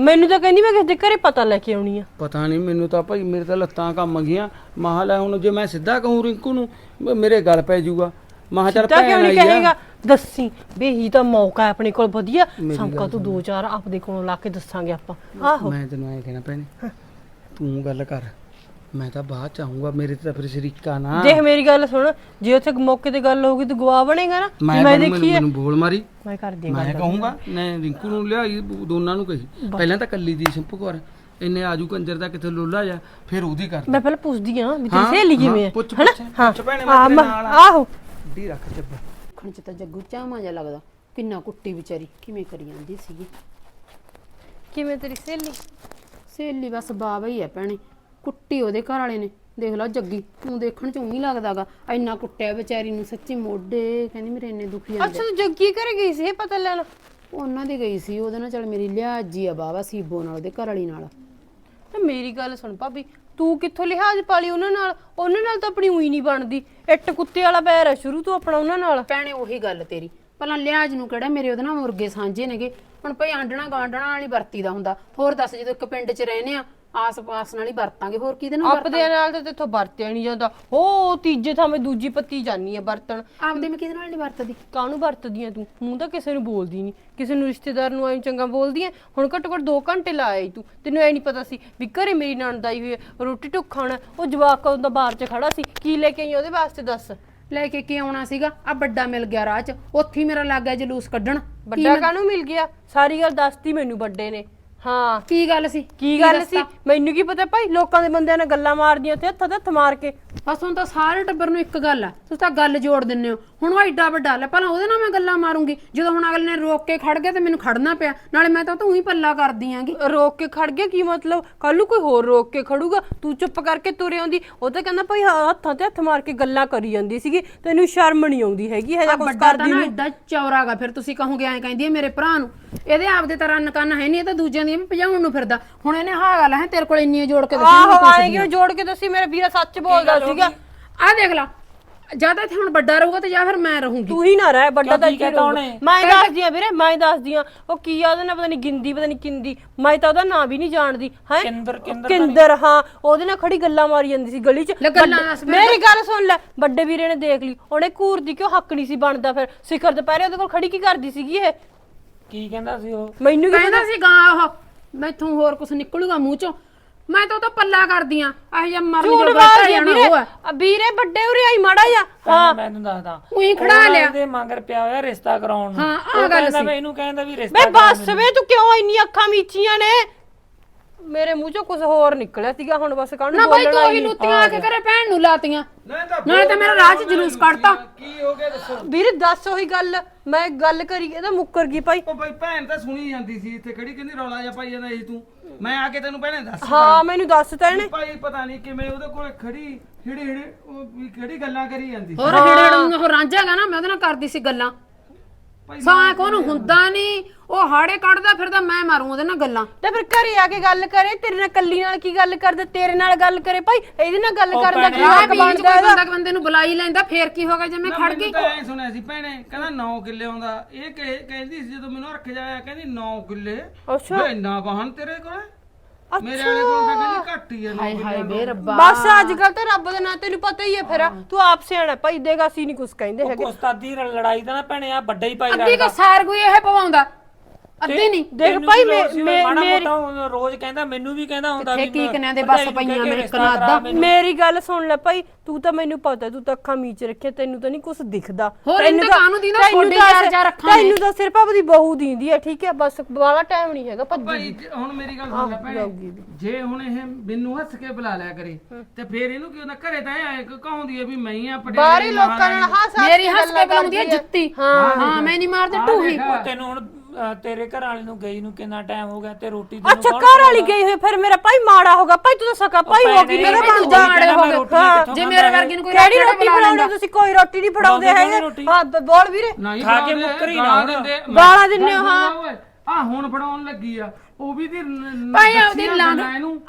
ਮੈਨੂੰ ਤਾਂ ਕਹਿੰਦੀ ਮੈਂ ਕਿਸੇ ਦੇ ਘਰੇ ਪਤਾ ਲੈ ਕੇ ਆਉਣੀ ਆ। ਪਤਾ ਨਹੀਂ ਮੈਨੂੰ ਤਾਂ ਭਾਈ ਮੇਰੇ ਤਾਂ ਲੱਤਾਂ ਕੰਮ ਗਈਆਂ। ਮਹਾ ਲੈ ਹੁਣ ਜੇ ਮੈਂ ਸਿੱਧਾ ਕਹੂੰ ਰਿੰਕੂ ਨੂੰ ਮ- ਮੇਰੇ ਗੱਲ ਪੈ ਜਾਊਗਾ। ਮਹਾ ਚੱਲ ਤਾਂ ਕਿਉਂ ਭੈਣ ਨਹੀਂ ਆਈ ਆ। ਕਹੇਗਾ? ਦੱਸੀ ਬੇ ਹੀ ਤਾਂ ਮੌਕਾ ਹੈ ਆਪਣੇ ਕੋਲ ਵਧੀਆ। ਸਮਕਾ ਤੂੰ ਦੋ ਚਾਰ ਆਪਦੇ ਕੋਲੋਂ ਲਾ ਕੇ ਦੱਸਾਂਗੇ ਆਪਾਂ। ਆਹੋ। ਮੈਂ ਤੈਨੂੰ ਐਂ ਕਹਿਣਾ ਭੈਣੇ ਤੂੰ ਗੱਲ ਕਰ। ਮੈਂ ਤਾਂ ਬਾਅਦ ਚ ਆਉਂਗਾ ਮੇਰੇ ਤੇ ਤਾਂ ਫਿਰ ਸ਼ਰੀਕਾ ਨਾ। ਦੇਖ ਮੇਰੀ ਗੱਲ ਸੁਣ ਜੇ ਉੱਥੇ ਮੌਕੇ ਤੇ ਗੱਲ ਹੋਊਗੀ ਤੂੰ ਗਵਾ ਬਣੇਗਾ ਨਾ। ਮੈਂ ਮੈਂ ਤੈਨੂੰ- ਮੈਨੂੰ ਦੇਖੀ ਹੈ। ਮੈਨੂੰ ਬੋਲ ਮਾਰੀ। ਮੈਂ ਕਰਦੀ ਮੈਂ ਗੱਲ। ਕਹੂੰਗਾ ਮੈਂ ਰਿੰਕੂ ਨੂੰ ਲਿਆਈ ਦੋਨਾਂ ਨੂੰ ਕਹੀ। ਪਹਿਲਾਂ ਤਾਂ ਕੱਲੀ ਦੀ ਸਿੰਪੂ ਕੌਰ ਇੰਨੇ ਆਜੂ ਕੰਜਰ ਦਾ ਕਿੱਥੇ ਲੋਲਾ ਜਾ ਫਿਰ ਉਹਦੀ ਕਰ ਮੈਂ ਪਹਿਲਾਂ ਪੁੱਛਦੀ ਆ ਵੀ ਹਾਂ, ਤੇਰੀ ਸਹੇਲੀ ਕਿਵੇਂ ਹਾਂ, ਹੈ ਪੁੱਛ, ਹਨਾ? ਪੁੱਛ, ਹਾਂ। ਪੁੱਛ ਭੈਣੇ, ਮੈਂ ਆ, ਤੇਰੇ ਮੈਂ- ਨਾਲ ਆ। ਆਹੋ। ਢੀ ਰੱਖ ਚੱਬ। ਅੱਖਣ 'ਚ ਤਾਂ ਜੱਗੂ ਚਾਮਾ ਜਿਹਾ ਲੱਗਦਾ। ਕਿੰਨਾ ਕੁੱਟੀ ਵਿਚਾਰੀ ਕਿਵੇਂ ਕਰੀ ਜਾਂਦੀ ਸੀਗੀ। ਕਿਵੇਂ ਤੇਰੀ ਸਹੇਲੀ? ਸਹੇਲੀ ਬਸ ਬਾਵਾ ਹੀ ਆ ਭੈਣੇ। ਕੁੱਟੀ ਉਹਦੇ ਘਰ ਵਾਲੇ ਨੇ। ਦੇਖ ਲਓ ਜੱਗੀ ਤੂੰ ਦੇਖਣ ਚ ਉਂ ਲੱਗਦਾਗਾ ਇੰਨਾ ਕੁੱਟਿਆ ਵਿਚਾਰੀ ਨੂੰ ਸੱਚੀ ਮੋਢੇ ਕਹਿੰਦੀ ਮੇਰੇ ਇੰਨੇ ਦੁਖੀ ਜਾਂਦੇ ਅੱਛਾ ਤੂੰ ਜੱਗੀ ਘਰੇ ਗਈ ਸੀ ਇਹ ਪਤਾ ਲੈਣ ਉਹਨਾਂ ਦੀ ਗਈ ਸੀ ਉਹਦੇ ਨਾਲ ਚੱਲ ਮੇਰੀ ਲਿਹਾਜੀ ਆ ਬਾਵਾ ਸੀਬੋ ਨਾਲ ਉਹਦੇ ਘਰ ਵਾਲੀ ਨਾਲ। ਤੇ ਮੇਰੀ ਗੱਲ ਸੁਣ ਭਾਬੀ ਤੂੰ ਕਿੱਥੋਂ ਲਿਹਾਜ਼ ਪਾਲੀ ਉਹਨਾਂ ਨਾਲ? ਉਹਨਾਂ ਨਾਲ ਤਾਂ ਆਪਣੀ ਉਹੀ ਨਹੀਂ ਬਣਦੀ। ਇੱਟ ਕੁੱਤੇ ਵਾਲਾ ਪੈਰ ਹੈ ਸ਼ੁਰੂ ਤੋਂ ਆਪਣਾ ਉਹਨਾਂ ਨਾਲ। ਭੈਣੇ, ਉਹੀ ਗੱਲ ਤੇਰੀ। ਪਹਿਲਾਂ ਲਿਹਾਜ਼ ਨੂੰ ਕਿਹੜਾ ਮੇਰੇ ਉਹਦੇ ਨਾਲ ਮੁਰਗੇ ਸਾਂਝੇ ਨੇਗੇ? ਹੁਣ ਭਈ ਆਂਡਣਾ ਗਾਂਡਣਾ ਨਾਲ ਹੀ ਵਰਤੀਦਾ ਹੁੰਦਾ। ਹੋਰ ਦੱਸ, ਜਦੋਂ ਇੱਕ ਪਿੰਡ 'ਚ ਰਹਿੰਦੇ ਆ ਆਸ-ਪਾਸ ਨਾਲ ਹੀ ਵਰਤਾਂਗੇ ਹੋਰ ਕਿਹਦੇ ਨਾਲ ਵਰਤਾਂਗੇ? ਆਪਦੇ ਨਾਲ ਤਾਂ ਤੇਥੋਂ ਵਰਤਿਆ ਨਹੀਂ ਜਾਂਦਾ। ਹੋ ਤੀਜੇ ਥਾਵੇਂ ਦੂਜੀ ਪੱਤੀ ਜਾਨੀ ਆ ਵਰਤਣ। ਆਪਦੇ ਮੈਂ ਕਿਹਦੇ ਨਾਲ ਨਹੀਂ ਵਰਤਦੀ? ਕਾਹਨੂੰ ਵਰਤਦੀ ਆ ਤੂੰ? ਮੂੰਹ ਤਾਂ ਕਿਸੇ ਨੂੰ ਬੋਲਦੀ ਨਹੀਂ ਕਿਸੇ ਨੂੰ ਰਿਸ਼ਤੇਦਾਰ ਨੂੰ ਐਂ ਚੰਗਾ ਬੋਲਦੀ ਐ ਹੁਣ ਘੱਟੋ ਘੱਟ 2 ਘੰਟੇ ਲਾਇਆ ਤੂੰ। ਤੈਨੂੰ ਐ ਨਹੀਂ ਪਤਾ ਸੀ ਵੀ ਘਰੇ ਮੇਰੀ ਨਣਦ ਆਈ ਹੋਈ ਐ ਰੋਟੀ ਟੁੱਕ ਖਾਣਾ ਉਹ ਜਵਾਕ ਕਦੋਂ ਦਾ ਬਾਹਰ 'ਚ ਖੜਾ ਸੀ? ਕੀ ਲੈ ਕੇ ਆਈ ਉਹਦੇ ਵਾਸਤੇ ਦੱਸ? ਲੈ ਕੇ ਕੀ ਆਉਣਾ ਸੀਗਾ? ਆ ਵੱਡਾ ਮਿਲ ਗਿਆ ਰਾਹ 'ਚ। ਉੱਥੇ ਹੀ ਮੇਰਾ ਲੱਗ ਗਿਆ ਜਲੂਸ ਕੱਢਣ। ਵੱਡਾ ਮੈਂ- ਕਾਹਨੂੰ ਮਿਲ ਗਿਆ? ਸਾਰੀ ਗੱਲ ਦੱਸਤੀ ਮੈਨੂੰ ਵੱਡੇ ਨੇ। ਹਾਂ ਕੀ ਗੱਲ ਸੀ? ਕੀ ਗੱਲ ਸੀ? ਮੈਨੂੰ ਕੀ ਪਤਾ ਭਾਈ? ਲੋਕਾਂ ਦੇ ਬੰਦਿਆਂ ਨਾਲ ਗੱਲਾਂ ਮਾਰਦੀਆਂ ਤੇ ਹੱਥਾਂ ਤੇ ਹੱਥ ਮਾਰ ਕੇ। ਬਸ ਹੁਣ ਤਾਂ ਸਾਰੇ ਟੱਬਰ ਨੂੰ ਇੱਕ ਗੱਲ ਆ। ਤੁਸੀਂ ਤਾਂ ਗੱਲ ਜੋੜ ਦਿੰਦੇ ਹੋ। ਹੁਣ ਉਹ ਐਡਾ ਵੱਡਾ ਲੈ ਪਹਿਲਾਂ ਉਹਦੇ ਨਾਲ ਮੈਂ ਗੱਲਾਂ ਮਾਰੂੰਗੀ। ਜਦੋਂ ਹੁਣ ਅਗਲੇ ਨੇ ਰੋਕ ਕੇ ਖੜ ਗਿਆ ਤੇ ਮੈਨੂੰ ਖੜਨਾ ਪਿਆ ਨਾਲੇ ਮੈਂ ਤਾਂ ਤੂੰ ਹੀ ਪੱਲਾ ਕਰਦੀ ਆਂਗੀ। ਰੋਕ ਕੇ ਖੜ ਗਿਆ ਕੀ ਮਤਲਬ? ਕੱਲ ਨੂੰ ਕੋਈ ਹੋਰ ਰੋਕ ਕੇ ਖੜੂਗਾ? ਤੂੰ ਚੁੱਪ ਕਰਕੇ ਤੁਰੇ ਆਉਂਦੀ। ਉਹ ਤਾਂ ਕਹਿੰਦਾ ਭਾਈ ਹੱਥਾਂ ਤੇ ਹੱਥ ਮਾਰ ਕੇ ਗੱਲਾਂ ਕਰੀ ਜਾਂਦੀ ਸੀਗੀ। ਤੈਨੂੰ ਸ਼ਰਮ ਨਹੀਂ ਆਉਂਦੀ ਹੈਗੀ ਹਜਾ ਕੁਝ ਕਰਦੀ ਨਾ ਐਡਾ ਚੌਰਾਗਾ ਫਿਰ ਤੁਸੀਂ ਕਹੋਗੇ ਐਂ ਕਹਿੰਦੀ ਹੈ ਮੇਰੇ ਭਰਾ ਨੂੰ। ਇਹਦੇ ਆਪਦੇ ਤਾਂ ਰੰਨ ਕੰਨ ਹੈ ਨਹੀਂ ਇਹ ਤਾਂ ਦੂਜਿਆਂ ਦੀਆਂ ਵੀ ਭਜਾਉਣ ਨੂੰ ਫਿਰਦਾ। ਹੁਣ ਇਹਨੇ ਹਾਂ ਗੱਲ ਹੈ ਤੇਰੇ ਕੋਲ ਇੰਨੀਆਂ ਜੋੜ ਕੇ ਦੱਸੀ ਆਹੋ ਆਏ ਕਿਉਂ ਜੋੜ ਕੇ ਦੱਸੀ? ਮੇਰਾ ਵੀਰਾ ਸੱਚ ਬੋਲਦਾ ਸੀਗਾ। ਆ ਦੇਖ ਲਾ ਜਾਂ ਤਾਂ ਇੱਥੇ ਹੁਣ ਵੱਡਾ ਰਹੂਗਾ ਤੇ ਜਾਂ ਫਿਰ ਮੈਂ ਰਹੂੰਗੀ। ਤੂੰ ਹੀ ਨਾ ਰਹਿ ਵੱਡਾ ਤਾਂ ਕੀ ਇੱਥੇ ਰਹੂਗਾ। ਮੈਂ ਦੱਸਦੀ ਆ ਵੀਰੇ ਮੈਂ ਦੱਸਦੀ ਆ। ਉਹ ਕੀ ਆ ਉਹਦਾ ਨਾ ਪਤਾ ਨਹੀਂ ਗਿੰਦੀ ਪਤਾ ਨਹੀਂ ਕਿੰਦੀ। ਮੈਂ ਤਾਂ ਉਹਦਾ ਨਾਂ ਵੀ ਨਹੀਂ ਜਾਣਦੀ ਹੈ? ਕਿੰਦਰ- ਕਿੰਦਰ ਕਿੰਦਰ ਹਾਂ ਉਹਦੇ ਨਾਲ ਖੜੀ ਗੱਲਾਂ ਮਾਰੀ ਜਾਂਦੀ ਸੀ ਗਲੀ 'ਚ। ਲੈ ਗੱਲਾਂ ਵੱਡੇ- ਦੱਸ ਫਿਰ। ਮੇਰੀ ਗੱਲ ਸੁਣ ਲੈ ਵੱਡੇ ਵੀਰੇ ਨੇ ਦੇਖ ਲਈ। ਉਹਨੇ ਘੂਰ ਦੀ ਕਿਉਂ ਹੱਕ ਨਹੀਂ ਸੀ ਬਣਦਾ ਫਿਰ? ਸਿਖਰ ਦੁਪਹਿਰੇ ਉਹਦੇ ਕੋਲ ਖੜੀ ਕੀ ਕਰਦੀ ਸੀਗੀ ਇਹ? ਕੀ ਕਹਿੰਦਾ ਸੀ ਉਹ? ਮੈਨੂੰ ਕੀ ਕਹਿੰਦਾ ਸੀ ਗਾਂ ਉਹ ਮੈਥੋਂ ਹੋਰ ਕੁਝ ਨਿਕਲੂਗਾ ਮੂੰਹ ਚੋਂ। ਮੈਂ ਤਾਂ ਉਹ ਤਾਂ ਪੱਲਾ ਕਰਦੀ ਆ। ਇਹ ਜਾਂ ਮਰਨ ਝੂਠ ਜੋ ਬਾਲਦੀ ਆ ਜਾਣਾ ਵੀਰੇ। ਉਹ ਹੈ ਆ ਵੀਰੇ ਵੱਡੇ ਉਰੇ ਆਈ ਮਾੜਾ ਜਾ ਹਾਂ। ਮੈਂ ਤੈਨੂੰ ਦੱਸਦਾ। ਉਹੀ ਖੜਾ ਉਹ ਲਿਆ। ਇਹਦੇ ਮਗਰ ਪਿਆ ਹੋਇਆ ਰਿਸ਼ਤਾ ਕਰਾਉਣ ਨੂੰ। ਹਾਂ, ਆਹ ਉਹ ਗੱਲ ਕਹਿੰਦਾ ਸੀ। ਮੈਂ ਇਹਨੂੰ ਕਹਿੰਦਾ ਵੀ ਰਿਸ਼ਤਾ ਬੇ ਬੱਸ ਵੇ ਤੂੰ ਕਿਉਂ ਇੰਨੀ ਅੱਖਾਂ ਮੀਚੀਆਂ ਨੇ? ਮੇਰੇ ਮੂੰਹ ਚੋਂ ਕੁਝ ਹੋਰ ਨਿਕਲਿਆ ਸੀਗਾ ਹੁਣ ਬਸ ਕਾਹਨੂੰ ਨਾ ਬਾਈ ਬੋਲਣਾ ਤੂੰ ਹੀ ਲੁੱਤੀਆਂ ਆ ਕੇ ਘਰੇ ਭੈਣ ਨੂੰ ਲਾਤੀਆਂ। ਨਾਲੇ ਤਾਂ ਮੇਰਾ ਰਾਹ 'ਚ ਜਲੂਸ ਕੱਢਤਾ। ਕੀ ਹੋ ਗਿਆ ਦੱਸੋ? ਵੀਰੇ ਦੱਸ ਉਹੀ ਗੱਲ ਮੈਂ ਗੱਲ ਕਰੀ ਇਹਦਾ ਮੁੱਕਰ ਗਈ ਭਾਈ। ਉਹ ਬਈ ਭੈਣ ਤਾਂ ਸੁਣੀ ਜਾਂਦੀ ਸੀ ਇੱਥੇ ਖੜੀ ਕਹਿੰਦੀ ਰੌਲਾ ਜਿਹਾ ਪਾਈ ਜਾਂਦਾ ਸੀ ਤੂੰ। ਮੈਂ ਆ ਕੇ ਤੈਨੂੰ ਪਹਿਲਾਂ ਦੱਸ ਹਾਂ ਮੈਨੂੰ ਦੱਸ ਤਾ ਇਹਨੇ। ਭਾਈ ਪਤਾ ਨਹੀਂ ਕਿਵੇਂ ਉਹਦੇ ਕੋਲ ਖੜੀ ਹਿੜੇ ਹਿੜੇ ਉਹ ਵੀ ਕਿਹੜੀ ਗੱਲਾਂ ਕਰੀ ਜਾਂਦੀ ਸੀ। ਹੋਰ ਹਿੜੜੂਗਾ ਉਹ ਰਾਂਝਾਗਾ ਨਾ ਮੈਂ ਉਹਦੇ ਨਾਲ ਕਰਦੀ ਸੀ ਗੱਲਾਂ। ਸਾਂ ਕੋਨੂੰ ਹੁੰਦਾ ਨਹੀਂ ਉਹ ਹਾੜੇ ਕੱਢਦਾ ਫਿਰਦਾ ਮੈਂ ਮਾਰੂ ਉਹਦੇ ਨਾਲ ਗੱਲਾਂ। ਤੇ ਫਿਰ ਘਰੇ ਆ ਕੇ ਗੱਲ ਕਰੇ ਤੇਰੇ ਨਾਲ ਕੱਲੀ ਨਾਲ ਕੀ ਗੱਲ ਕਰਦਾ ਤੇਰੇ ਨਾਲ ਗੱਲ ਕਰੇ ਭਾਈ ਇਹਦੇ ਨਾਲ ਗੱਲ ਕਰਨ ਦਾ ਕੀ ਹੱਕ ਬਣਦਾ ਕੋਈ ਬੰਦਾ ਬੰਦੇ ਨੂੰ ਬੁਲਾਈ ਲੈਂਦਾ ਫੇਰ ਕੀ ਹੋਗਾ ਜੇ ਮੈਂ ਖੜ ਗਈ? ਤਾਂ ਐ ਸੁਣਿਆ ਸੀ ਭੈਣੇ ਕਹਿੰਦਾ 9 ਕਿੱਲੇ ਆਉਂਦਾ। ਇਹ ਕਹੇ- ਕਹਿੰਦੀ ਸੀ ਜਦੋਂ ਮੈਨੂੰ ਰੱਖ ਜਾਇਆ ਕਹਿੰਦੀ 9 ਕਿੱਲੇ। ਅੱਛਾ। ਇੰਨਾ ਵਾਹਨ ਤੇਰੇ ਕੋਲ? ਮੇਰੇ ਵਾਲੇ ਕੋਲ ਤਾਂ ਕਹਿੰਦੀ ਘੱਟ ਹੀ ਆ ਨੌ ਹਾਏ ਹਾਏ ਬੇ ਰੱਬਾ। ਬਸ ਅੱਜ ਕੱਲ ਤਾਂ ਰੱਬ ਦੇ ਨਾਂ ਤੈਨੂੰ ਪਤਾ ਹੀ ਹੈ ਫਿਰ ਤੂੰ ਆਪ ਸਿਆਣਾ ਭਾਈ ਦੇਗਾ ਸੀ ਨਹੀਂ ਕੁਝ ਕਹਿੰਦੇ ਹੈਗੇ। ਉਸਤਾਦੀ ਲੜਾਈ ਦਾ ਨਾ ਭੈਣੇ ਆ ਵੱਡਾ ਹੀ ਪਾਈ ਅੱਧੀ ਕੋ ਸਾਰ ਕੋਈ ਇਹ ਪਵਾਉਂਦਾ ਅੱਧੀ ਨਹੀਂ ਦੇਖ ਤੈਨੂੰ ਭਾਈ ਮੇਰੀ ਰੋਜ਼ ਕਹਿੰਦਾ ਮੈਨੂੰ ਵੀ ਕਹਿੰਦਾ ਹੁੰਦਾ ਵੀ ਕੀ ਕਨਿਆਂ ਦੇ ਬੱਸ ਨੂੰ ਪਈਆਂ ਮੇਰੇ ਕਨਾਦਾ। ਮੇਰੀ ਗੱਲ ਸੁਣ ਲੈ ਭਾਈ ਤੂੰ ਤਾਂ ਮੈਨੂੰ ਪਤਾ ਤੂੰ ਤਾਂ ਅੱਖਾਂ ਮੀਚ ਰੱਖਿਆ ਤੈਨੂੰ ਤਾਂ ਨਹੀਂ ਕੁਝ ਦਿਖਦਾ। ਇਹਨੂੰ ਤਾਂ ਕਾਹਨੂੰ ਦੀਂਦਾ? ਤੈਨੂੰ ਛੋਡੇ ਚਾਰ ਅੱਖਾਂ ਨੇ। ਤੈਨੂੰ ਤਾਂ ਸਿਰਫ ਆਪਦੀ ਬਹੂ ਦੀਂਦੀ ਹੈ ਠੀਕ ਹੈ ਬਸ ਬਾਲਾ ਟਾਈਮ ਨਹੀਂ ਹੈਗਾ ਭੱਜੀ ਭਾਈ ਜੇ- ਹੁਣ ਮੇਰੀ ਗੱਲ ਸੁਣ ਲੈ ਭੈਣੇ। ਜੇ ਹੁਣ ਇਹ ਮੈਨੂੰ ਹੱਸ ਕੇ ਬੁਲਾ ਲਿਆ ਕਰੇ ਤੇ ਫੇਰ ਇਹਨੂੰ ਕੀ ਹੁੰਦਾ? ਘਰੇ ਤਾਂ ਆਏ ਕਹਾਉਂਦੀ ਹੈ ਵੀ ਮੈਂ ਆ ਪਟਿਆਲੇ ਬਾਹਰੀ ਲੋਕਾਂ ਨਾਲ। ਹੱਸ ਮੇਰੀ ਹੱਸ ਕੇ ਬੁਲਾਉਂਦੀ ਹੈ ਜੁੱਤੀ। ਹਾਂ। ਹਾਂ ਮੈਂ ਨਹੀਂ ਮਾਰਦੀ ਢੂਹੀ ਤੈਨੂੰ ਹੁਣ ਅਹ, ਤੇਰੇ ਘਰ ਵਾਲੇ ਨੂੰ ਗਈ ਨੂੰ ਕਿੰਨਾ ਟਾਈਮ ਹੋ ਗਿਆ ਤੇ ਰੋਟੀ ਤੈਨੂੰ ਅੱਛਾ ਕੌਣ ਘਰ ਵਾਲੀ ਖਵਾਉਂਦਾ? ਗਈ ਹੋਈ ਫਿਰ ਮੇਰਾ ਭਾਈ ਮਾੜਾ ਹੋਗਾ ਭਾਈ ਤੂੰ ਤਾਂ ਸਕਾ ਭਾਈ ਹੋ ਗਈ ਭੈਣੇ, ਮੇਰਾ ਮਾੜੇ ਕਹਿਣਾ, ਹੋ ਗਏ। ਹਾਂ, ਜੇ ਮੇਰੇ? ਵਰਗੀ ਨੂੰ ਕੋਈ ਕਿਹੜੀ ਰੋਟੀ ਰੋਟੀ ਬਣਾ ਬਣਾਉਂਦੇ। ਤੁਸੀਂ ਕੋਈ ਰੋਟੀ ਨਹੀਂ ਫੜਾਉਂਦੇ ਬਣਾਉਂਦੇ ਹੈਗੇ ਰੋਟੀ। ਹਾਂ ਬ- ਬੋਲ ਵੀਰੇ ਨਹੀਂ ਖਾ ਕੇ ਮੁੱਕਰੀ ਨਾ ਗਾਲਾਂ ਹੁਣ। ਦਿੰਦੇ, ਗਾਲਾਂ ਦਿੰਦੇ ਹੋ, ਹਾਂ। ਆ ਹੁਣ ਫੜਾਉਣ ਲੱਗੀ ਆ ਉਹ ਵੀ ਦੀ ਭਾਈ ਆਪਦੀ ਲਾਂਗ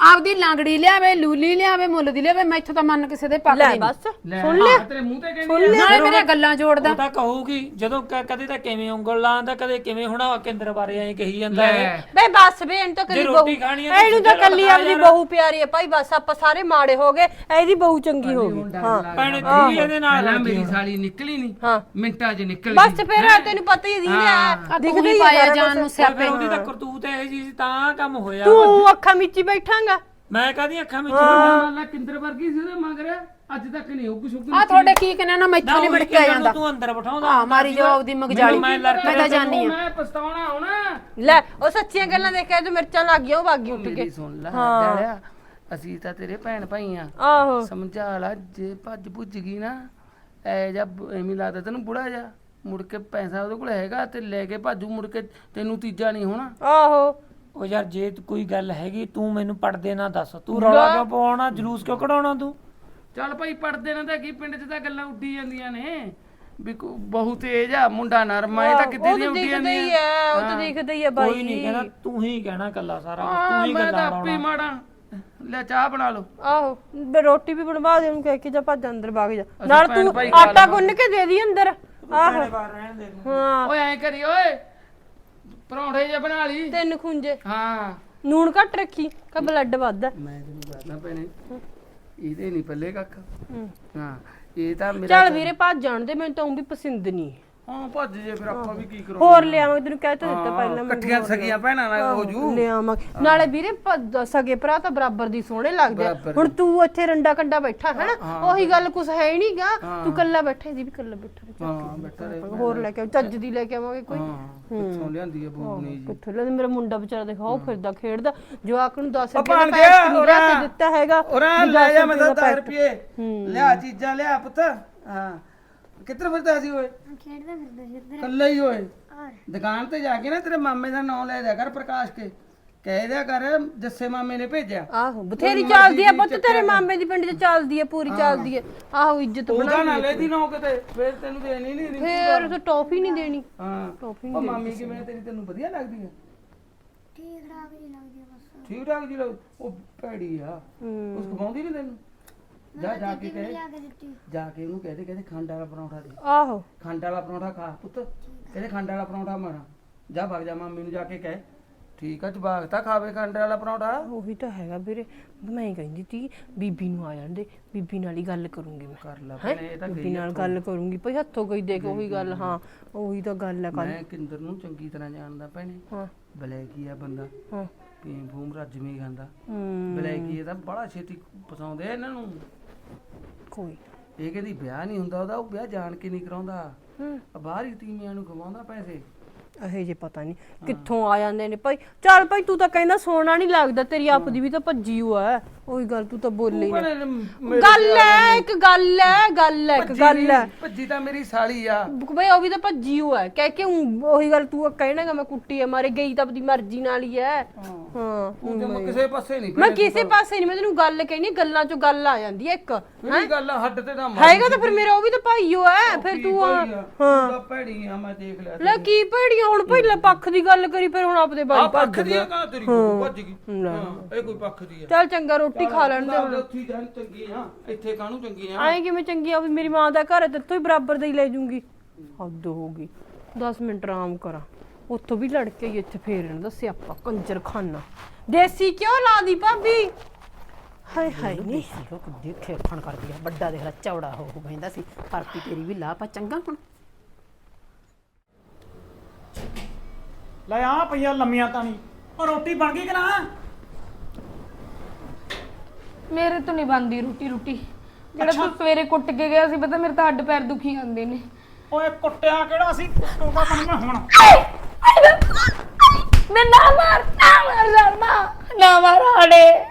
ਆਪਦੀ ਲਾਂਗੜੀ ਲਿਆਵੇ ਲੂਲੀ ਲਿਆਵੇ ਮੁੱਲ ਦੀ ਲਿਆਵੇ ਮੈਥੋਂ ਤਾਂ ਮੰਨ ਕਿਸੇ ਦੇ ਪੱਕ ਲੈ ਨਹੀਂ। ਬਸ ਲੈ ਸੁਣ ਆਹ ਤੇਰੇ ਮੂੰਹ ਤੇ ਕਹਿੰਦੀ। ਨਾਲੇ ਮੇਰੇ ਗੱਲਾਂ ਜੋੜਦਾ। ਉਹ ਤਾਂ ਕਹੂਗੀ ਜਦੋਂ ਕਦੇ ਤਾਂ ਕਿਵੇਂ ਉਂਗਲ ਲਾਉਂਦਾ ਕਦੇ ਕਿਵੇਂ ਹੁਣ ਕੇਂਦਰ ਬਾਰੇ ਐਂ ਕਹੀ ਜਾਂਦਾ ਹੈ ਬੇ ਬਸ ਵੇ ਇਹਨੂੰ ਤਾਂ ਕੱਲੀ ਬਹੂ ਇਹਨੂੰ ਤਾਂ ਕੱਲੀ ਆਪਦੀ। ਬਹੂ ਪਿਆਰੀ ਹੈ ਭਾਈ ਬਸ ਆਪਾਂ ਸਾਰੇ ਮਾੜੇ ਹੋ ਗਏ ਇਹਦੀ ਬਹੂ ਚੰਗੀ ਹੋ ਗਈ। ਹਾਂ ਭੈਣੇ ਤੂੰ ਵੀ। ਇਹਦੇ ਨਾਲ ਮੇਰੀ। ਸਾਲੀ ਨਿਕਲੀ ਨਹੀਂ ਹਾਂ। ਮਿੰਟਾਂ 'ਚ ਨਿਕਲ ਬਸ। ਫਿਰ ਤੈਨੂੰ ਪਤਾ ਹੀ ਦਿਖਦਾ ਹੀ। ਹੀ ਪਾਇਆ ਜਾਨ ਨੂੰ ਸਿਆਪੇ ਉਹਦੀ ਤਾਂ ਕਰਤੂਤ ਇਹ ਜੀ ਤਾਂ ਕੰਮ ਹੋਇਆ ਤੂੰ ਅੱਖਾਂ ਮੀਚੀ ਬੈਠਾਂਗਾ। ਮੈਂ ਕਹਦੀ ਅੱਖਾਂ ਵਿੱਚ? ਅੱਲਾ ਕਿੰਦਰ ਵਰਗੀ ਸੀ ਉਹਦੇ ਮੰਗ ਰਿਹਾ ਅੱਜ ਤੱਕ ਨਹੀਂ ਉਹ ਕੁਛ ਆ ਤੁਹਾਡੇ ਕੀ ਕਹਿੰਦੇ ਨਾ ਮੈਥੋਂ ਨਹੀਂ ਵੜਕਿਆ ਜਾਂਦਾ ਤੂੰ ਅੰਦਰ ਬਿਠਾਉਂਦਾ। ਹਾਂ ਮਾਰੀ ਜਵਾਬ ਦੀ ਮਗਜਾਲੀ। ਮੈਂ ਤਾਂ ਜਾਣੀ ਆ ਮੈਂ ਪਛਤਾਉਣਾ ਹੁਣ। ਲੈ ਉਹ ਸੱਚੀਆਂ ਗੱਲਾਂ ਦੇਖ ਕੇ ਤੇ ਮਿਰਚਾਂ ਲੱਗ ਗਈਆਂ ਉਹ ਵਾਗੀ ਉੱਠ ਕੇ। ਸੁਣ ਲੈ ਡਾਲਿਆ ਅਸੀਂ ਤਾਂ ਤੇਰੇ ਭੈਣ ਭਾਈ ਆ। ਆਹੋ। ਸਮਝਾ ਲਾ ਜੇ ਭੱਜ ਭੁੱਜ ਗਈ ਨਾ ਐ ਜਾਂ ਐਵੇਂ ਲੱਗਦਾ ਤੈਨੂੰ ਬੁੜਾ ਜਾ ਮੁੜ ਕੇ ਪੈਸਾ ਉਹਦੇ ਕੋਲ ਹੈਗਾ ਤੇ ਲੈ ਕੇ ਭਾਜੂ ਮੁੜ ਕੇ ਤੈਨੂੰ ਤੀਜਾ ਨਹੀਂ ਹੋਣਾ। ਆਹੋ। ਉਹ ਯਾਰ ਜੇ ਤੇ ਕੋਈ ਗੱਲ ਹੈਗੀ ਤੂੰ ਮੈਨੂੰ ਪੜਦੇ ਨਾ ਦੱਸ। ਤੂੰ ਰੌਲਾ ਕਿਉਂ ਪਾਉਣਾ? ਜਲੂਸ ਕਿਉਂ ਕਢਾਉਣਾ ਤੂੰ? ਚੱਲ ਭਾਈ ਪੜਦੇ ਨਾ ਤਾਂ ਕੀ ਪਿੰਡ 'ਚ ਤਾਂ ਗੱਲਾਂ ਉੱਡੀ ਜਾਂਦੀਆਂ ਨੇ। ਵੀ ਕੋ- ਬਹੂ ਤੇਜ ਆ ਮੁੰਡਾ ਨਰਮ ਆ ਇਹ ਤਾਂ ਕਿਤੇ ਉਹ ਤਾਂ ਉੱਡੀਆਂ ਦਿਖਦਾ ਹੀ ਦੀਆਂ ਹੈ ਉਹ ਤਾਂ ਦਿਖਦਾ ਹੀ ਹੈ ਬਾਈ। ਕੋਈ ਨਹੀਂ ਕਹਿੰਦਾ ਤੂੰ ਹੀ ਕਹਿਣਾ ਕੱਲਾ ਸਾਰਾ ਕੁਛ, ਤੂੰ ਹੀ ਮੈਂ ਤਾਂ ਗੱਲਾਂ ਆਪੇ ਹੀ ਬਣਾਉਣਾ। ਮਾੜਾ। ਲੈ ਚਾਹ ਬਣਾ ਲਓ। ਆਹੋ ਬੇ ਰੋਟੀ ਵੀ ਬਣਵਾ ਦੇ ਉਹਨੂੰ ਕਹਿ ਕੇ ਜਾ ਭੱਜ ਅੰਦਰ ਵਗ ਜਾ। ਨਾਲ ਭੈਣ ਤੂੰ ਭਾਈ ਖਾ ਆਟਾ। ਗੁੰਨ ਕੇ ਦੇ ਦੀ ਅੰਦਰ। ਆਹੋ। ਬਾਹਰ ਰਹਿਣ ਦੇ। ਤੂੰ। ਹਾਂ। ਓਏ ਐਂ ਕਰੀ ਓਏ। ਪਰੌਂਠੇ ਜੇ ਬਣਾ ਲਈ। ਤਿੰਨ ਖੁੰਜੇ ਹਾਂ। ਨੂਣ ਘੱਟ ਰੱਖੀ ਕਾ ਬਲੱਡ ਵੱਧ ਹੈ ਮੈਂ ਤੈਨੂੰ ਦੱਸਣਾ ਪੈਣੇ ਇਹਦੇ ਨਹੀਂ ਪੱਲੇ ਕੱਖ। ਹੂੰ। ਹਾਂ ਇਹ ਤਾਂ ਮੇਰਾ ਚੱਲ ਵੀਰੇ ਭੱਜ ਜਾਣ ਦੇ ਮੈਨੂੰ ਤਾਂ ਉਹ ਵੀ ਪਸੰਦ ਨਹੀਂ ਹਾਂ ਭੱਜ ਜੇ ਫਿਰ ਆਪਾਂ ਵੀ ਕੀ ਕਰਾਂਗੇ? ਹੋਰ ਲਿਆਵਾਂ ਤੈਨੂੰ ਕਹਿ ਤਾਂ ਦਿੱਤਾ ਪਹਿਲਾਂ ਮੈਂ ਇਕੱਠੀਆਂ ਸਗੀਆਂ ਭੈਣਾਂ ਨਾਲ ਹੋ ਜੂ। ਲਿਆਵਾਂ ਨਾਲੇ ਵੀਰੇ ਪ- ਸਗੇ ਭਰਾ ਤਾਂ ਬਰਾਬਰ ਦੀ ਸੋਹਣੇ ਲੱਗਦੇ ਆ। ਬਰਾਬਰ ਹੁਣ ਤੂੰ ਇੱਥੇ ਰੰਡਾ ਕੰਡਾ ਬੈਠਾ ਹੈ ਨਾ ਉਹੀ ਗੱਲ ਕੁਛ ਹੈ ਹੀ ਨਹੀਂਗਾ। ਤੂੰ ਕੱਲਾ ਬੈਠਾ ਇਹਦੀ ਵੀ ਕੱਲਾ ਬੈਠਾ ਹਾਂ ਬੈਠਾ ਰਹੇ ਹੋਰ ਲੈ ਕੇ ਆਓ, ਚੱਜ ਦੀ ਲੈ ਕੇ ਆਵਾਂਗੇ ਕੋਈ। ਹਾਂ ਕਿੱਥੋਂ ਲਿਆਂਦੀ ਆ ਬੂਬਣੀ ਜੀ। ਕਿੱਥੋਂ ਲੈ ਮੇਰਾ ਮੁੰਡਾ ਵਿਚਾਰਾ ਦੇਖੋ ਉਹ ਫਿਰਦਾ ਖੇਡਦਾ। ਜਵਾਕ ਨੂੰ 10 ਉਹ ਰੁਪਏ ਦਾ ਗਿਆ, ਪੈਸੇ ਨਹੀਂ ਲਿਆ ਉਰਾ। ਕੇ ਦਿੱਤਾ ਹੈਗਾ। ਉਰਾਂ ਵੀ ਲੈ ਦਸ ਜਾ ਮੈਂ ਤਾਂ ਰੁਪਏ ਦਾ 10 ਰੁਪਏ। ਲਿਆ ਚੀਜ਼ਾਂ ਲਿਆ ਪੁੱਤ। ਹਾਂ। ਕਿੱਧਰ ਫਿਰਦਾ ਸੀ ਓਏ? ਖੇਡਦਾ ਫਿਰਦਾ ਸੀ ਇੱਧਰ। ਕੱਲਾ ਹੀ ਓਏ। ਔਰ। ਦੁਕਾਨ ਤੇ ਜਾ ਕੇ ਨਾ ਤੇਰੇ ਮਾਮੇ ਦਾ ਨਾਮ ਲੈ ਦਿਆ ਕਰ ਪ੍ਰਕਾਸ਼ ਕੇ। ਕਹਿ ਦਿਆ ਕਰ ਜੱਸੇ ਮਾਮੇ ਨੇ ਭੇਜਿਆ। ਆਹੋ ਬਥੇਰੀ ਚੱਲਦੀ ਆ ਪੁੱਤ ਤੇਰੇ ਮਾਮੇ ਦੀ ਪਿੰਡ 'ਚ ਚੱਲਦੀ ਆ ਪੂਰੀ ਚੱਲਦੀ ਆ। ਆਹੋ ਇੱਜ਼ਤ ਬਣਾ ਉਹਦਾ ਨਾ ਲੈ ਦੀ ਨਾ ਕਿਤੇ ਫੇਰ ਤੈਨੂੰ ਦੇਣੀ ਨਹੀਂ ਫੇਰ ਉਹ ਟੌਫੀ ਨਹੀਂ ਦੇਣੀ। ਹਾਂ। ਟੌਫੀ ਉਹ ਮਾਮੀ ਕਿਵੇਂ ਤੇਰੀ ਤੈਨੂੰ ਵਧੀਆ ਲੱਗਦੀ ਹੈ ਠੀਕ ਠਾਕ ਜੀ ਲੱਗਦੀ ਆ ਬਸ। ਠੀਕ ਠਾਕ ਜੀ ਲੱਗ ਉਹ ਭੈੜੀ ਆ। ਉਸ ਖਵਾਉਂਦੀ ਨਹੀਂ ਤੈਨੂੰ? ਜਾ ਜਾ ਕੇ ਕਹੇ। ਲਿਆ ਕੇ ਦਿੱਤੀ? ਜਾ ਕੇ ਉਹਨੂੰ ਕਹਦੇ ਕਹਿੰਦੇ ਖੰਡ ਵਾਲਾ ਪਰੌਂਠਾ ਦੇ। ਆਹੋ। ਖੰਡ ਵਾਲਾ ਪਰੌਂਠਾ ਖਾ ਪੁੱਤ। ਕਹਿੰਦੇ ਖੰਡ ਵਾਲਾ ਪਰੌਂਠਾ ਮਾਰਾ। ਜਾ ਭਗ ਜਾ ਮਾਮੀ ਨੂੰ ਜਾ ਕੇ ਕਹੇ। ਠੀਕ ਆ ਜਵਾਕ ਤਾਂ ਖਾਵੇ ਖੰਡ ਵਾਲਾ ਪਰੌਂਠਾ। ਉਹੀ ਤਾਂ ਹੈਗਾ ਵੀਰੇ। ਮੈਂ ਹੀ ਕਹਿੰਦੀ ਤੀ ਬੀਬੀ ਨੂੰ ਆ ਜਾਂਦੇ। ਬੀਬੀ ਨਾਲ ਹੀ ਗੱਲ ਕਰੂੰਗੀ ਮੈਂ। ਕਰ ਲੈ ਹੈਂ? ਭੈਣੇ ਇਹ ਤਾਂ ਬੀਬੀ ਗਈ ਨਾਲ ਗੱਲ ਕਰੂੰਗੀ। ਭਈ ਹੱਥੋਂ ਗਈ ਦੇਖ ਉਹੀ ਗੱਲ ਹਾਂ ਉਹੀ ਤਾਂ ਗੱਲ ਹੈ ਕੱਲ ਮੈਂ ਕਿੰਦਰ ਨੂੰ ਚੰਗੀ ਤਰ੍ਹਾਂ ਜਾਣਦਾ ਭੈਣੇ। ਹਾਂ। ਬਲੈਕੀ ਆ ਬੰਦਾ। ਹਾਂ। ਪੀਂ ਫੂਮ ਰੱਜਵੀਂ ਖਾਂਦਾ। ਹੂੰ। ਬਲੈਕੀ ਇਹਦਾ ਬੜਾ ਛੇਤੀ ਪਸਾਉਂਦੇ ਆ ਇਹਨਾਂ ਨੂੰ। ਕੋਈ। ਇਹ ਕਹਿੰਦੀ ਵਿਆਹ ਨਹੀਂ ਹੁੰਦਾ ਉਹਦਾ ਉਹ ਵਿਆਹ ਜਾਣ ਕੇ ਨਹੀਂ ਕਰਾਉਂਦਾ। ਹੂੰ। ਆ ਬਾਹਰ ਹੀ ਤੀਵੀਆਂ ਨੂੰ ਖਵਾਉਂਦਾ ਪੈਸੇ। ਇਹ ਜੇ ਪਤਾ ਨਹੀਂ ਕਿੱਥੋਂ ਆ ਜਾਂਦੇ ਨੇ। ਭਾਈ ਚੱਲ ਭਾਈ ਤੂੰ ਤਾਂ ਕਹਿੰਦਾ ਸੋਨਾ ਨਹੀਂ ਲੱਗਦਾ ਤੇਰੀ ਆਪ ਦੀ ਵੀ ਤਾਂ ਭੱਜੀ ਹੋਆ ਹੈ। ਉਹੀ ਗੱਲ ਤੂੰ ਤਾਂ ਬੋਲੇ ਹੀ ਨਾ। ਭੈਣੇ, ਮੇਰੇ ਗੱਲ ਆ ਹੈ ਇੱਕ ਗੱਲ ਹੈ ਗੱਲ ਹੈ ਇੱਕ ਗੱਲ ਨਹੀਂ, ਹੈ। ਭੱਜੀ ਤਾਂ ਮੇਰੀ ਸਾਲੀ ਆ। ਬਈ ਉਹ ਵੀ ਤਾਂ ਭੱਜੀ ਹੋਆ ਹੈ। ਕਹਿ ਕੇ ਉਹੀ ਗੱਲ ਤੂੰ ਕਹਿਣਾਗਾ ਮੈਂ ਕੁੱਟੀ ਹੈ ਮਾਰੇ ਗਈ ਤਾਂ ਆਪਣੀ ਮਰਜ਼ੀ ਨਾਲ ਹੀ ਹੈ। ਹਾਂ। ਤੂੰ ਜਮ ਕਿਸੇ ਪਾਸੇ ਨਹੀਂ ਮੈਂ ਕਿਸੇ ਪਾਸੇ ਨਹੀਂ ਮੈਂ ਤੈਨੂੰ ਗੱਲ ਕਹਿਣੀ ਗੱਲਾਂ ਚੋਂ ਗੱਲ ਆ ਜਾਂਦੀ ਹੈ ਇੱਕ। ਮੇਰੀ ਗੱਲ ਆ, ਹੱਡ ਤੇ ਤਾਂ ਹੈਗਾ ਤਾਂ ਫਿਰ ਮੇਰਾ ਉਹ ਵੀ ਤਾਂ ਭਾਈ ਹੋ ਹੈ ਫਿਰ ਤੂੰ ਆ- ਹਾਂ। ਭੈੜੀ ਆ ਮੈਂ ਦੇਖ ਲਿਆ ਲੈ ਕੀ ਭੇੜੀਆਂ ਹੁਣ ਪਹਿਲਾਂ ਪੱਖ ਦੀ ਗੱਲ ਕਰੀ ਫਿਰ ਹੁਣ ਆਪਦੇ ਆ ਬਾਈ ਪੱਖ ਭੱਜ ਦੀ ਆ ਕਾ ਤੇਰੀ ਬਹੂ ਭੱਜ ਗਈ। ਲੈ। ਹਾਂ ਇਹ ਕੋਈ ਪੱਖ ਦੀ ਆ। ਚੱਲ ਚੰਗਾ ਰੋਟੀ ਖਾ ਲੈਣ ਦੇ ਹੁਣ। ਉੱਥੇ ਜਾਣ ਚੰਗੀ ਆ। ਇੱਥੇ ਕਾਹਨੂੰ ਚੰਗੀ ਆ? ਐਂ ਕਿਵੇਂ ਚੰਗੀ ਆ? ਵੀ ਮੇਰੀ ਮਾਂ ਦਾ ਘਰ ਹੈ ਤੇ ਹੀ ਬਰਾਬਰ ਦਾ ਹੀ ਲੈ ਜੂੰਗੀ। ਹੱਦ ਹੋ ਗਈ। 10 ਮਿੰਟ ਆਰਾਮ ਕਰਾਂ। ਉੱਥੋਂ ਵੀ ਲੜ ਕੇ ਇੱਥੇ ਫੇਰ ਇਹਨਾਂ ਦਾ ਸਿਆਪਾ ਕੰਜਰ ਖਾਨਾ ਦੇਸੀ ਕਿਉਂ ਲਾ ਦੀ ਭਾਬੀ? ਹਾਏ ਹਾਏ ਨਹੀਂ। ਖੇਖਣ ਕਰਦੀ ਆ? ਵੱਡਾ ਦੇਖ ਲੈ ਚੌੜਾ ਹੋ ਹੋ ਬੈਂਦਾ ਸੀ ਫਰਤੀ ਤੇਰੀ ਵੀ ਲਾ ਪਾ ਚੰਗਾ ਹੁਣ। ਲੈ ਆ ਪਈਆ ਲੰਮੀਆਂ ਤਾਂ ਨਹੀਂ ਉਹ ਰੋਟੀ ਬਣ ਗਈ ਕਿ ਨਾ ਮੇਰੇ ਤੋਂ ਨਹੀਂ ਬਣਦੀ ਰੋਟੀ ਰੋਟੀ ਜਿਹੜਾ ਤੂੰ ਸਵੇਰੇ ਕੁੱਟ ਕੇ ਗਿਆ ਸੀ ਪਤਾ ਮੇਰੇ ਤਾਂ ਹੱਡ ਪੈਰ ਦੁਖੀ ਜਾਂਦੇ ਨੇ ਓਏ ਕੁੱਟਿਆ ਕਿਹੜਾ ਸੀ ਕੁੱਟੂਗਾ ਤੈਨੂੰ ਮੈਂ ਹੁਣ ਮੈਂ ਨਾ ਮਾਰ ਨਾ ਮਾਰ ਨਾ ਨਾ ਮਾਰ ਹਾੜੇ